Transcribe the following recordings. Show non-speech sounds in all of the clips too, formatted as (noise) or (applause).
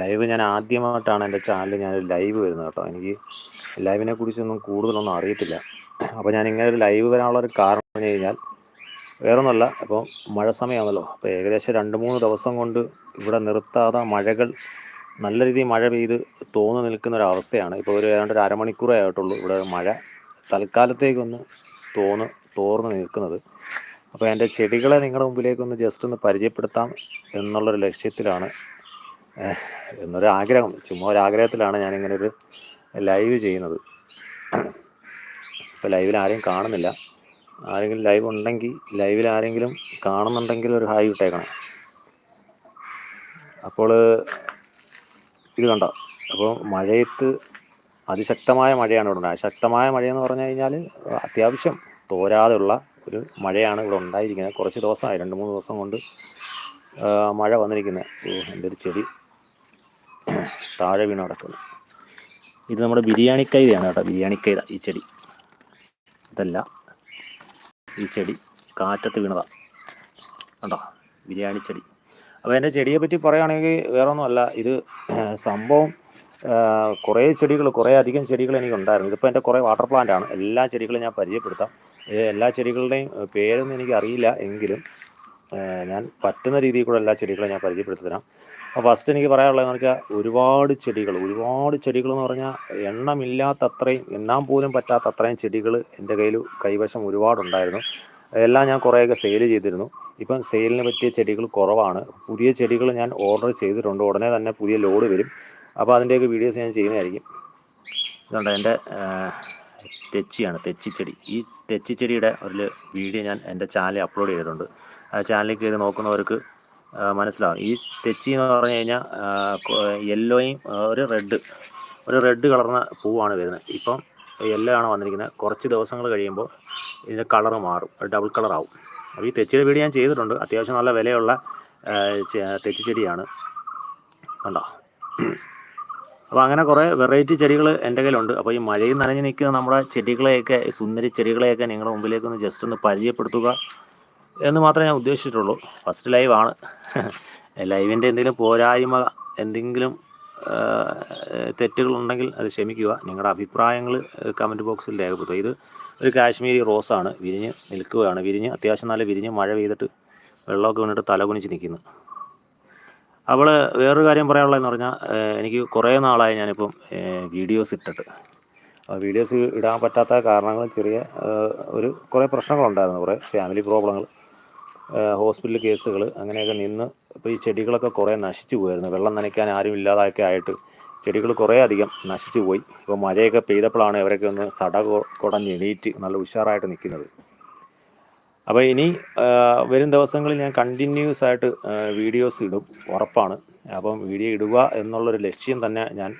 Live ഞാൻ ആദ്യമായിട്ടാണ് എന്റെ ചാനലിൽ ഞാൻ ലൈവ് വരുന്നത് കേട്ടോ. എനിക്ക് ലൈവിനെ കുറിച്ചൊന്നും കൂടുതലൊന്നും അറിയത്തില്ല. അപ്പോൾ ഞാൻ ഇങ്ങനെ ഒരു ലൈവ് വരാനുള്ള ഒരു കാരണം എന്ന് കഴിഞ്ഞാൽ വേറൊന്നുമല്ല അപ്പോൾ മഴ സമയമാണല്ലോ അപ്പോൾ ഏകദേശം രണ്ട് മൂന്ന് ദിവസം കൊണ്ട് ഇവിടെ നിർത്താതെ മഴകൾ നല്ല രീതിയിൽ മഴ പെയ്ത് തോന്നു നിൽക്കുന്ന ഒരു അവസ്ഥയാണ്. ഇപ്പോൾ ഒരു ഏതാണ്ട് ഒരു അരമണിക്കൂറേ ആയിട്ടുള്ളൂ ഇവിടെ മഴ തൽക്കാലത്തേക്കൊന്ന് തോന്ന് തോർന്ന് നിൽക്കുന്നത്. അപ്പോൾ എന്റെ ചെടികളെ നിങ്ങളുടെ മുമ്പിലേക്കൊന്ന് ജസ്റ്റ് ഒന്ന് പരിചയപ്പെടുത്താം എന്നുള്ളൊരു ലക്ഷ്യത്തിലാണ് ഏഹ്, എന്നൊരു ആഗ്രഹം ചുമ്മാ ഒരാഗ്രഹത്തിലാണ് ഞാനിങ്ങനെ ഒരു ലൈവ് ചെയ്യുന്നത്. ഇപ്പോൾ ലൈവിൽ ആരെയും കാണുന്നില്ല. ആരെങ്കിലും ലൈവ് ഉണ്ടെങ്കിൽ ലൈവിൽ ആരെങ്കിലും കാണുന്നുണ്ടെങ്കിൽ ഒരു ഹായ് ഇട്ടേക്കണം. അപ്പോൾ ഇത് കണ്ടോ? അപ്പോൾ മഴയത്ത് അതിശക്തമായ മഴയാണ് ഇവിടെ ഉണ്ടായത്. ശക്തമായ മഴയെന്ന് പറഞ്ഞു കഴിഞ്ഞാൽ അത്യാവശ്യം തോരാതെയുള്ള ഒരു മഴയാണ് ഇവിടെ ഉണ്ടായിരിക്കുന്നത്. കുറച്ച് ദിവസമായി രണ്ട് മൂന്ന് ദിവസം കൊണ്ട് മഴ വന്നിരിക്കുന്നത്. എന്റെ ഒരു ചെടി. താഴെ വീണ് കിടക്കുന്നു. ഇത് നമ്മുടെ ബിരിയാണി കൈതയാണ് കേട്ടോ ബിരിയാണി കൈത ഈ ചെടി. ഇതല്ല ഈ ചെടി കാറ്റത്ത് വീണതാ. കണ്ടോ ബിരിയാണി ചെടി. അപ്പോൾ എന്റെ ചെടിയെ പറ്റി പറയുകയാണെങ്കിൽ വേറെ ഒന്നുമല്ല ഇത് സംഭവം കുറേ ചെടികൾ കുറേ അധികം ചെടികൾ എനിക്കുണ്ടായിരുന്നു. ഇതിപ്പോൾ എന്റെ കുറേ വാട്ടർ പ്ലാന്റ് ആണ്. എല്ലാ ചെടികളും ഞാൻ പരിചയപ്പെടുത്താം. എല്ലാ ചെടികളുടെയും പേരൊന്നും എനിക്ക് അറിയില്ല എങ്കിലും ഞാൻ പറ്റുന്ന രീതിയിൽ കൂടെ എല്ലാ ചെടികളും ഞാൻ പരിചയപ്പെടുത്തി തരാം. അപ്പോൾ ഫസ്റ്റ് എനിക്ക് പറയാനുള്ളതെന്ന് വെച്ചാൽ ഒരുപാട് ചെടികൾ ഒരുപാട് ചെടികൾ എന്ന് പറഞ്ഞാൽ എണ്ണമില്ലാത്തത്രയും എണ്ണാൻ പോലും പറ്റാത്ത അത്രയും ചെടികൾ എന്റെ കയ്യിൽ കൈവശം ഒരുപാടുണ്ടായിരുന്നു. എല്ലാം ഞാൻ കുറേയൊക്കെ സെയിൽ ചെയ്തിരുന്നു. ഇപ്പം സെയിലിന് പറ്റിയ ചെടികൾ കുറവാണ്. പുതിയ ചെടികൾ ഞാൻ ഓർഡർ ചെയ്തിട്ടുണ്ട്. ഉടനെ തന്നെ പുതിയ ലോഡ് വരും. അപ്പോൾ അതിന്റെയൊക്കെ വീഡിയോസ് ഞാൻ ചെയ്യുന്നതായിരിക്കും. ഇതുണ്ട് എന്റെ തെച്ചിയാണ് തെച്ചിച്ചെടി ഈ തെച്ചിച്ചെടിയുടെ ഒരു വീഡിയോ ഞാൻ എന്റെ ചാനലിൽ അപ്ലോഡ് ചെയ്തിട്ടുണ്ട്. ആ ചാനലിൽ കയറി നോക്കുന്നവർക്ക് മനസ്സിലാവും. ഈ തെച്ചി എന്ന് പറഞ്ഞു കഴിഞ്ഞാൽ യെല്ലോയും ഒരു റെഡ് ഒരു റെഡ് കളർന്ന പൂവാണ് വരുന്നത്. ഇപ്പം യെല്ലോ ആണ് വന്നിരിക്കുന്നത്. കുറച്ച് ദിവസങ്ങൾ കഴിയുമ്പോൾ ഇതിന്റെ കളർ മാറും. ഡബിൾ കളറാവും അപ്പോൾ ഈ തെച്ചിയുടെ വീട് ഞാൻ ചെയ്തിട്ടുണ്ട്. അത്യാവശ്യം നല്ല വിലയുള്ള തെച്ചി ചെടിയാണ്. കണ്ടോ? അപ്പോൾ അങ്ങനെ കുറേ വെറൈറ്റി ചെടികൾ എന്റെ കയ്യിലുണ്ട്. അപ്പോൾ ഈ മഴയിൽ നനഞ്ഞ് നിൽക്കുന്ന നമ്മുടെ ചെടികളെയൊക്കെ സുന്ദരി ചെടികളെയൊക്കെ നിങ്ങളുടെ മുമ്പിലേക്കൊന്ന് ജസ്റ്റ് ഒന്ന് പരിചയപ്പെടുത്തുക. എന്ന് മാത്രമേ ഞാൻ ഉദ്ദേശിച്ചിട്ടുള്ളൂ. ഫസ്റ്റ് ലൈവാണ് ലൈവിന്റെ എന്തെങ്കിലും പോരായ്മ എന്തെങ്കിലും തെറ്റുകളുണ്ടെങ്കിൽ അത് ക്ഷമിക്കുക. നിങ്ങളുടെ അഭിപ്രായങ്ങൾ കമന്റ് ബോക്സിൽ രേഖപ്പെടുത്തുക. ഇത് ഒരു കാശ്മീരി റോസാണ് വിരിഞ്ഞ് നിൽക്കുകയാണ്. വിരിഞ്ഞ് അത്യാവശ്യം നല്ല വിരിഞ്ഞ് മഴ പെയ്തിട്ട് വെള്ളമൊക്കെ വീണിട്ട് തലകുനിച്ച് നിൽക്കുന്നു. അവൾ വേറൊരു കാര്യം പറയാനുള്ളതെന്ന് പറഞ്ഞാൽ എനിക്ക് കുറേ നാളായി ഞാനിപ്പം വീഡിയോസ് ഇട്ടിട്ട് വീഡിയോസ് ഇടാൻ പറ്റാത്ത കാരണങ്ങൾ ചെറിയ ഒരു കുറേ പ്രശ്നങ്ങളുണ്ടായിരുന്നു. കുറേ ഫാമിലി പ്രോബ്ലങ്ങൾ ഹോസ്പിറ്റൽ കേസുകൾ അങ്ങനെയൊക്കെ നിന്ന് ഇപ്പോൾ ഈ ചെടികളൊക്കെ കുറേ നശിച്ചു പോയായിരുന്നു വെള്ളം നനയ്ക്കാൻ ആരും ഇല്ലാതൊക്കെ ആയിട്ട് ചെടികൾ കുറേ അധികം നശിച്ചു പോയി. ഇപ്പോൾ മഴയൊക്കെ പെയ്തപ്പോഴാണ് ഇവരൊക്കെ ഒന്ന് സട കുടഞ്ഞ് എണീറ്റ് നല്ല ഉഷാറായിട്ട് നിൽക്കുന്നത്. അപ്പോൾ ഇനി വരും ദിവസങ്ങളിൽ ഞാൻ കണ്ടിന്യൂസ് ആയിട്ട് വീഡിയോസ് ഇടും. ഉറപ്പാണ്. അപ്പം വീഡിയോ ഇടുക എന്നുള്ളൊരു ലക്ഷ്യം തന്നെ ഞാൻ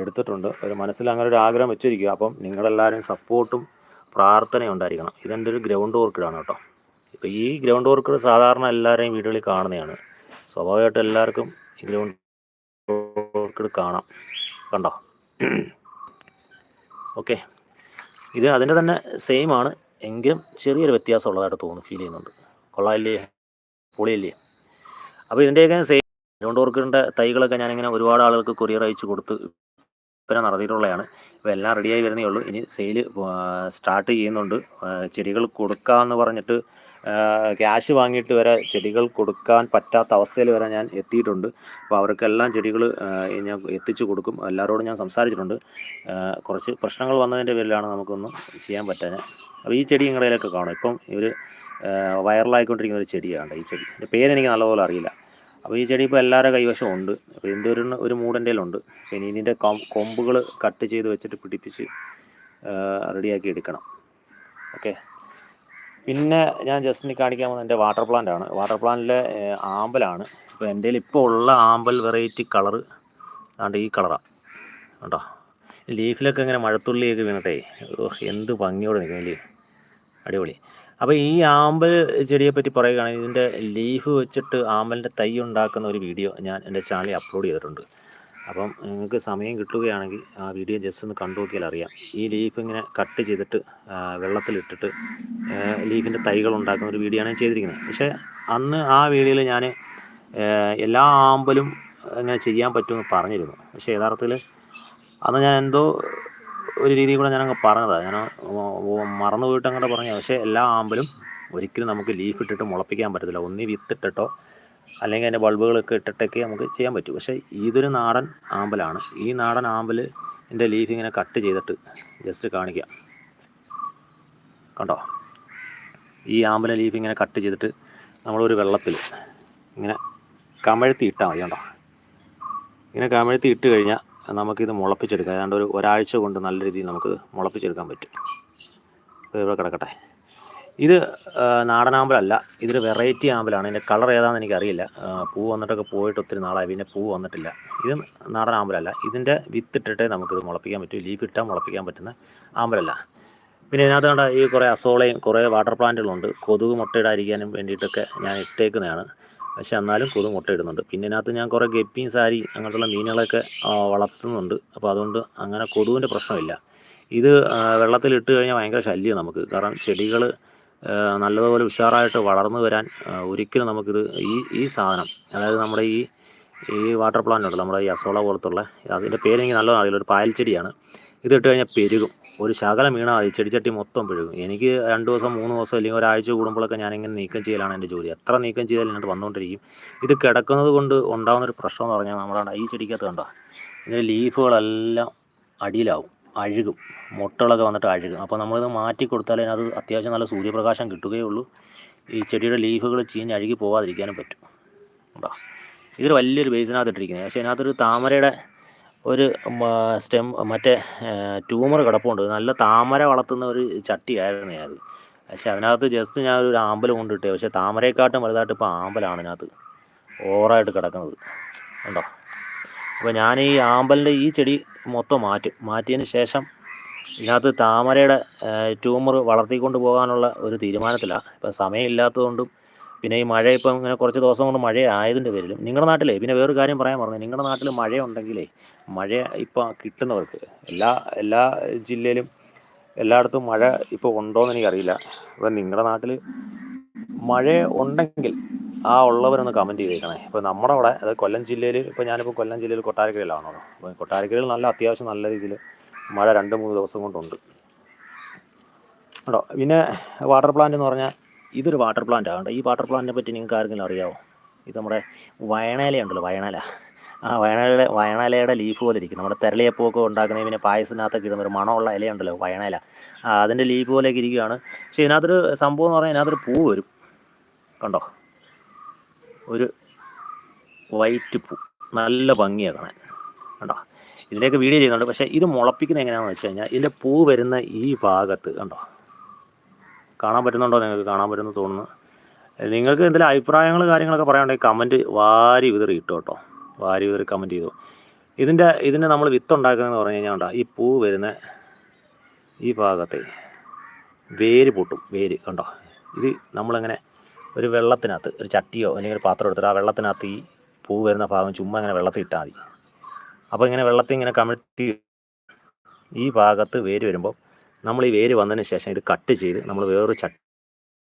എടുത്തിട്ടുണ്ട്. ഒരു മനസ്സിൽ അങ്ങനെ ഒരു ആഗ്രഹം വെച്ചിരിക്കുക. അപ്പം നിങ്ങളെല്ലാവരും സപ്പോർട്ടും പ്രാർത്ഥനയും ഉണ്ടായിരിക്കണം. ഇതെന്റെ ഒരു ഗ്രൗണ്ട് വർക്കിടാണ് കേട്ടോ. ഇപ്പോൾ ഈ ഗ്രൗണ്ട് വർക്കർ സാധാരണ എല്ലാവരെയും വീടുകളിൽ കാണുന്നതാണ്. സ്വാഭാവികമായിട്ട് എല്ലാവർക്കും ഈ ഗ്രൗണ്ട് വർക്കർ കാണാം. കണ്ടോ? ഓക്കെ ഇത് അതിന്റെ തന്നെ സെയിം ആണ്. എങ്കിലും ചെറിയൊരു വ്യത്യാസം ഉള്ളതായിട്ട് തോന്നുന്നു ഫീൽ ചെയ്യുന്നുണ്ട്. കൊള്ളാമില്ലേ പൊളിയല്ലേ? അപ്പോൾ ഇതിന്റെയൊക്കെ സെയിം ഗ്രൗണ്ട് വർക്കറിന്റെ തൈകളൊക്കെ ഞാനിങ്ങനെ ഒരുപാട് ആളുകൾക്ക് കൊറിയർ അയച്ചു കൊടുത്ത് വിൽപ്പന നടത്തിയിട്ടുള്ളതാണ്. ഇപ്പോൾ എല്ലാം റെഡിയായി വരുന്നേ ഉള്ളൂ. ഇനി സെയിൽ സ്റ്റാർട്ട് ചെയ്യുന്നുണ്ട്. ചെടികൾ കൊടുക്കാമെന്ന് പറഞ്ഞിട്ട് ക്യാഷ് വാങ്ങിയിട്ട് വരെ ചെടികൾ കൊടുക്കാൻ പറ്റാത്ത അവസ്ഥയിൽ വരെ ഞാൻ എത്തിയിട്ടുണ്ട്. അപ്പോൾ അവർക്കെല്ലാം ചെടികൾ ഞാൻ എത്തിച്ചു കൊടുക്കും. എല്ലാവരോടും ഞാൻ സംസാരിച്ചിട്ടുണ്ട്. കുറച്ച് പ്രശ്നങ്ങൾ വന്നതിന്റെ പേരിലാണ് നമുക്കൊന്നും ചെയ്യാൻ പറ്റാഞ്ഞത് അപ്പോൾ ഈ ചെടി നിങ്ങളുടെയിലൊക്കെ കാണും. ഇപ്പം ഒരു വൈറലായിക്കൊണ്ടിരിക്കുന്ന ഒരു ചെടിയാണ് ഈ ചെടി. എന്റെ പേരെനിക്ക് നല്ലപോലെ അറിയില്ല. അപ്പോൾ ഈ ചെടി ഇപ്പോൾ എല്ലാവരുടെ കൈവശം ഉണ്ട്. അപ്പോൾ ഇതിന്റെ ഒരു ഒരു മൂടന്റെയിലുണ്ട് ഇനി ഇതിന്റെ കൊമ്പുകൾ കട്ട് ചെയ്ത് വെച്ചിട്ട് പിടിപ്പിച്ച് റെഡിയാക്കി എടുക്കണം. ഓക്കെ? പിന്നെ ഞാൻ ജസ്റ്റിന് കാണിക്കാൻ പോകുന്നത് എന്റെ വാട്ടർ പ്ലാന്റ് ആണ്. വാട്ടർ പ്ലാന്റിലെ ആമ്പലാണ്. ഇപ്പോൾ എന്റെ ഇപ്പോൾ ഉള്ള ആമ്പൽ വെറൈറ്റി കളറ് അതാണ്ട് ഈ കളറാണ് കേട്ടോ ലീഫിലൊക്കെ ഇങ്ങനെ മഴത്തുള്ളിയൊക്കെ വീണിട്ടേ. എന്ത് ഭംഗിയോടെ നിൽക്കുന്നില്ലേ അടിപൊളി. അപ്പോൾ ഈ ആമ്പൽ ചെടിയെ പറ്റി പറയുകയാണെങ്കിൽ ഇതിന്റെ ലീഫ് വെച്ചിട്ട് ആമ്പലിന്റെ തൈ ഉണ്ടാക്കുന്ന ഒരു വീഡിയോ ഞാൻ എന്റെ ചാനലിൽ അപ്ലോഡ് ചെയ്തിട്ടുണ്ട്. അപ്പം നിങ്ങൾക്ക് സമയം കിട്ടുകയാണെങ്കിൽ ആ വീഡിയോ ജസ്റ്റ് ഒന്ന് കണ്ടു നോക്കിയാൽ അറിയാം. ഈ ലീഫ് ഇങ്ങനെ കട്ട് ചെയ്തിട്ട് വെള്ളത്തിലിട്ടിട്ട് ലീഫിന്റെ തൈകൾ ഉണ്ടാക്കുന്ന ഒരു വീഡിയോ ആണ് ചെയ്തിരിക്കുന്നത്. പക്ഷേ അന്ന് ആ വീഡിയോയിൽ ഞാൻ എല്ലാ ആമ്പലും ഇങ്ങനെ ചെയ്യാൻ പറ്റുമെന്ന് പറഞ്ഞിരുന്നു. പക്ഷേ യഥാർത്ഥത്തിൽ അന്ന് ഞാൻ എന്തോ ഒരു രീതിയിൽ കൂടെ ഞാനങ്ങ് പറഞ്ഞതാണ് ഞാൻ മറന്നുപോയിട്ട് അങ്ങോട്ട് പറഞ്ഞു പക്ഷേ എല്ലാ ആമ്പലും ഒരിക്കലും നമുക്ക് ലീഫ് ഇട്ടിട്ട് മുളപ്പിക്കാൻ പറ്റത്തില്ല. ഒന്നി വിത്തിട്ടിട്ടോ അല്ലെങ്കിൽ അതിന്റെ ബൾബുകളൊക്കെ ഇട്ടിട്ടൊക്കെ നമുക്ക് ചെയ്യാൻ പറ്റും. പക്ഷേ ഇതൊരു നാടൻ ആമ്പലാണ്. ഈ നാടൻ ആമ്പൽ എന്റെ ലീഫ് ഇങ്ങനെ കട്ട് ചെയ്തിട്ട് ജസ്റ്റ് കാണിക്കുക കണ്ടോ? ഈ ആമ്പല ലീഫ് ഇങ്ങനെ കട്ട് ചെയ്തിട്ട് നമ്മളൊരു വെള്ളത്തിൽ ഇങ്ങനെ കമഴ്ത്തി ഇട്ടാൽ മതി കണ്ടോ? ഇങ്ങനെ കമഴ്ത്തി ഇട്ട് കഴിഞ്ഞാൽ നമുക്കിത് മുളപ്പിച്ചെടുക്കാം. ഏതാണ്ട് ഒരു ഒരാഴ്ച കൊണ്ട് നല്ല രീതിയിൽ നമുക്ക് മുളപ്പിച്ചെടുക്കാൻ പറ്റും. ഇവിടെ കിടക്കട്ടെ. ഇത് നാടൻ ആമ്പലല്ല ഇതൊരു വെറൈറ്റി ആമ്പലാണ്. ഇതിന്റെ കളർ ഏതാണെന്ന് എനിക്കറിയില്ല. പൂ വന്നിട്ടൊക്കെ പോയിട്ട് ഒത്തിരി നാളായി. പിന്നെ പൂ വന്നിട്ടില്ല. ഇത് നാടൻ ആമ്പലല്ല ഇതിന്റെ വിത്തിട്ടിട്ടേ നമുക്കിത് മുളപ്പിക്കാൻ പറ്റൂ. ലീഫ് ഇട്ടാൽ മുളപ്പിക്കാൻ പറ്റുന്ന ആമ്പലല്ല. പിന്നെ ഇതിനകത്ത് കണ്ട ഈ കുറേ അസോളയും കുറേ വാട്ടർ പ്ലാന്റുകളുണ്ട് കൊതുക് മുട്ടയിടാതിരിക്കാനും വേണ്ടിയിട്ടൊക്കെ ഞാൻ ഇട്ടേക്കുന്നതാണ്. പക്ഷെ എന്നാലും കൊതുക് മുട്ടയിടുന്നുണ്ട് പിന്നെ ഇതിനകത്ത് ഞാൻ കുറേ ഗപ്പിയും സാരി അങ്ങനത്തുള്ള മീനുകളൊക്കെ വളർത്തുന്നുണ്ട്. അപ്പോൾ അതുകൊണ്ട് അങ്ങനെ കൊതുകിന്റെ പ്രശ്നമില്ല. ഇത് വെള്ളത്തിൽ ഇട്ട് കഴിഞ്ഞാൽ ഭയങ്കര ശല്യം നമുക്ക്. കാരണം ചെടികൾ നല്ലതുപോലെ ഉഷാറായിട്ട് വളർന്നു വരാൻ ഒരിക്കലും നമുക്കിത് ഈ ഈ സാധനം അതായത് നമ്മുടെ ഈ ഈ വാട്ടർ പ്ലാന്റ് ഉണ്ടല്ലോ നമ്മുടെ ഈ അസോള പോലത്തുള്ള അതിന്റെ പേരെനിക്ക് നല്ലതാണ് ഒരു പായൽ ചെടിയാണ് ഇതിട്ട് കഴിഞ്ഞാൽ പെരുകും. ഒരു ശകലം വീണാൽ മതി ചെടിച്ചട്ടി മൊത്തം പെരുകും. എനിക്ക് രണ്ട് ദിവസം മൂന്ന് ദിവസം അല്ലെങ്കിൽ ഒരാഴ്ച കൂടുമ്പോഴൊക്കെ ഞാനിങ്ങനെ നീക്കം ചെയ്യലാണ് എന്റെ ജോലി. എത്ര നീക്കം ചെയ്താലും ഇതിനകത്ത് വന്നുകൊണ്ടിരിക്കും. ഇത് കിടക്കുന്നത് കൊണ്ട് ഉണ്ടാകുന്നൊരു പ്രശ്നം എന്ന് പറഞ്ഞാൽ നമ്മുടെ ഈ ചെടിക്കകത്ത് കണ്ടോ ഇതിന്റെ ലീഫുകളെല്ലാം അടിയിലാവും. അഴുകും. മുട്ടകളൊക്കെ വന്നിട്ട് അഴുകും. അപ്പോൾ നമ്മളിത് മാറ്റി കൊടുത്താലേ അതിനകത്ത് അത്യാവശ്യം നല്ല സൂര്യപ്രകാശം കിട്ടുകയുള്ളൂ ഈ ചെടിയുടെ ലീഫുകൾ ചീഞ്ഞ് അഴുകി പോകാതിരിക്കാനും പറ്റും. ഉണ്ടോ ഇതൊരു വലിയൊരു ബേസിനകത്ത് ഇട്ടിരിക്കുന്നത്. പക്ഷേ അതിനകത്തൊരു താമരയുടെ ഒരു സ്റ്റെം മറ്റേ ട്യൂമർ കിടപ്പുണ്ട്. നല്ല താമര വളർത്തുന്ന ഒരു ചട്ടിയായിരുന്നു അത്. പക്ഷേ അതിനകത്ത് ജസ്റ്റ് ഞാൻ ഒരു ആമ്പൽ കൊണ്ടിട്ടേ. പക്ഷേ താമരയെക്കാട്ടും വലുതായിട്ട് ഇപ്പോൾ ആമ്പലാണ് അതിനകത്ത് ഓവറായിട്ട് കിടക്കുന്നത്. ഉണ്ടോ അപ്പോൾ ഞാൻ ഈ ആമ്പലിന്റെ ഈ ചെടി മൊത്തം മാറ്റും. മാറ്റിയതിന് ശേഷം ഇതിനകത്ത് താമരയുടെ ട്യൂമർ വളർത്തിക്കൊണ്ട് പോകാനുള്ള ഒരു തീരുമാനത്തിലാണ് ഇപ്പം സമയമില്ലാത്തതുകൊണ്ടും പിന്നെ ഈ മഴ ഇപ്പം ഇങ്ങനെ കുറച്ച് ദിവസം കൊണ്ട് മഴ ആയതിന്റെ പേരിലും നിങ്ങളുടെ നാട്ടിലെ പിന്നെ വേറൊരു കാര്യം പറയാൻ പറഞ്ഞു നിങ്ങളുടെ നാട്ടിൽ മഴ ഉണ്ടെങ്കിലേ മഴ ഇപ്പം കിട്ടുന്നവർക്ക് എല്ലാ എല്ലാ ജില്ലയിലും എല്ലായിടത്തും മഴ ഇപ്പോൾ ഉണ്ടോയെന്ന് എനിക്കറിയില്ല. അപ്പം നിങ്ങളുടെ നാട്ടിൽ മഴ ഉണ്ടെങ്കിൽ ആ ഉള്ളവരൊന്ന് കമന്റ് ചെയ്തേക്കണേ. ഇപ്പോൾ നമ്മുടെ അവിടെ അതായത് കൊല്ലം ജില്ലയിൽ ഇപ്പോൾ ഞാനിപ്പോൾ കൊല്ലം ജില്ലയിൽ കൊട്ടാരക്കരയിലാണോ? അപ്പോൾ കൊട്ടാരക്കരയിൽ നല്ല അത്യാവശ്യം നല്ല രീതിയിൽ മഴ രണ്ട് മൂന്ന് ദിവസം കൊണ്ടുണ്ട്. കേട്ടോ പിന്നെ വാട്ടർ പ്ലാന്റ് എന്ന് പറഞ്ഞാൽ ഇതൊരു വാട്ടർ പ്ലാന്റ് ആണ് ഈ വാട്ടർ പ്ലാന്റിനെ പറ്റി നിങ്ങൾക്ക് ആർക്കെങ്കിലും അറിയാമോ ഇത് നമ്മുടെ വയണയില ഉണ്ടല്ലോ വയണയില ആ വയണയിലയുടെ വയനാലയുടെ ലീഫ് പോലെ ഇരിക്കും നമ്മുടെ തെരളിയപ്പൂവൊക്കെ ഉണ്ടാക്കുന്ന പിന്നെ പായസത്തിനകത്തൊക്കെ ഇടുന്ന ഒരു മണമുള്ള ഇലയുണ്ടല്ലോ വയനാല. ആ അതിന്റെ ലീഫ് പോലെയൊക്കെ ഇരിക്കുകയാണ്. പക്ഷേ ഇതിനകത്തൊരു സംഭവം എന്ന് പറഞ്ഞാൽ ഇതിനകത്തൊരു പൂ വരും. കണ്ടോ? ഒരു വൈറ്റ് പൂ. നല്ല ഭംഗിയാണ് കാണാൻ. കണ്ടോ? ഇതിലേക്ക് വീഡിയോ ചെയ്യുന്നുണ്ട്. പക്ഷേ ഇത് മുളപ്പിക്കുന്നത് എങ്ങനെയാണെന്ന് വെച്ച് കഴിഞ്ഞാൽ ഇതിന്റെ പൂ വരുന്ന ഈ ഭാഗത്ത് കണ്ടോ? കാണാൻ പറ്റുന്നുണ്ടോ നിങ്ങൾക്ക്? കാണാൻ പറ്റുമെന്ന് തോന്നുന്നു. നിങ്ങൾക്ക് എന്തെങ്കിലും അഭിപ്രായങ്ങൾ കാര്യങ്ങളൊക്കെ പറയാനുണ്ടെങ്കിൽ കമന്റ് വാരി വിതറി ഇട്ടു കേട്ടോ. വാരി വിതറി കമന്റ് ചെയ്തു. ഇതിന്റെ ഇതിന്റെ നമ്മൾ വിത്ത് ഉണ്ടാക്കുന്നതെന്ന് പറഞ്ഞു കഴിഞ്ഞാൽ കണ്ടോ ഈ പൂ വരുന്ന ഈ ഭാഗത്തെ വേര് പൊട്ടും. വേര് കണ്ടോ? ഇത് നമ്മളിങ്ങനെ ഒരു വെള്ളത്തിനകത്ത് ഒരു ചട്ടിയോ അല്ലെങ്കിൽ ഒരു പാത്രം എടുത്തിട്ട് ആ വെള്ളത്തിനകത്ത് ഈ പൂ വരുന്ന ഭാഗം ചുമ്മാ ഇങ്ങനെ വെള്ളത്തിൽ ഇട്ടാൽ മതി. അപ്പോൾ ഇങ്ങനെ വെള്ളത്തിൽ ഇങ്ങനെ കമിഴ്ത്തി ഈ ഭാഗത്ത് വേര് വരുമ്പോൾ നമ്മൾ ഈ വേര് വന്നതിന് ശേഷം ഇത് കട്ട് ചെയ്ത് നമ്മൾ വേറൊരു ചട്ടി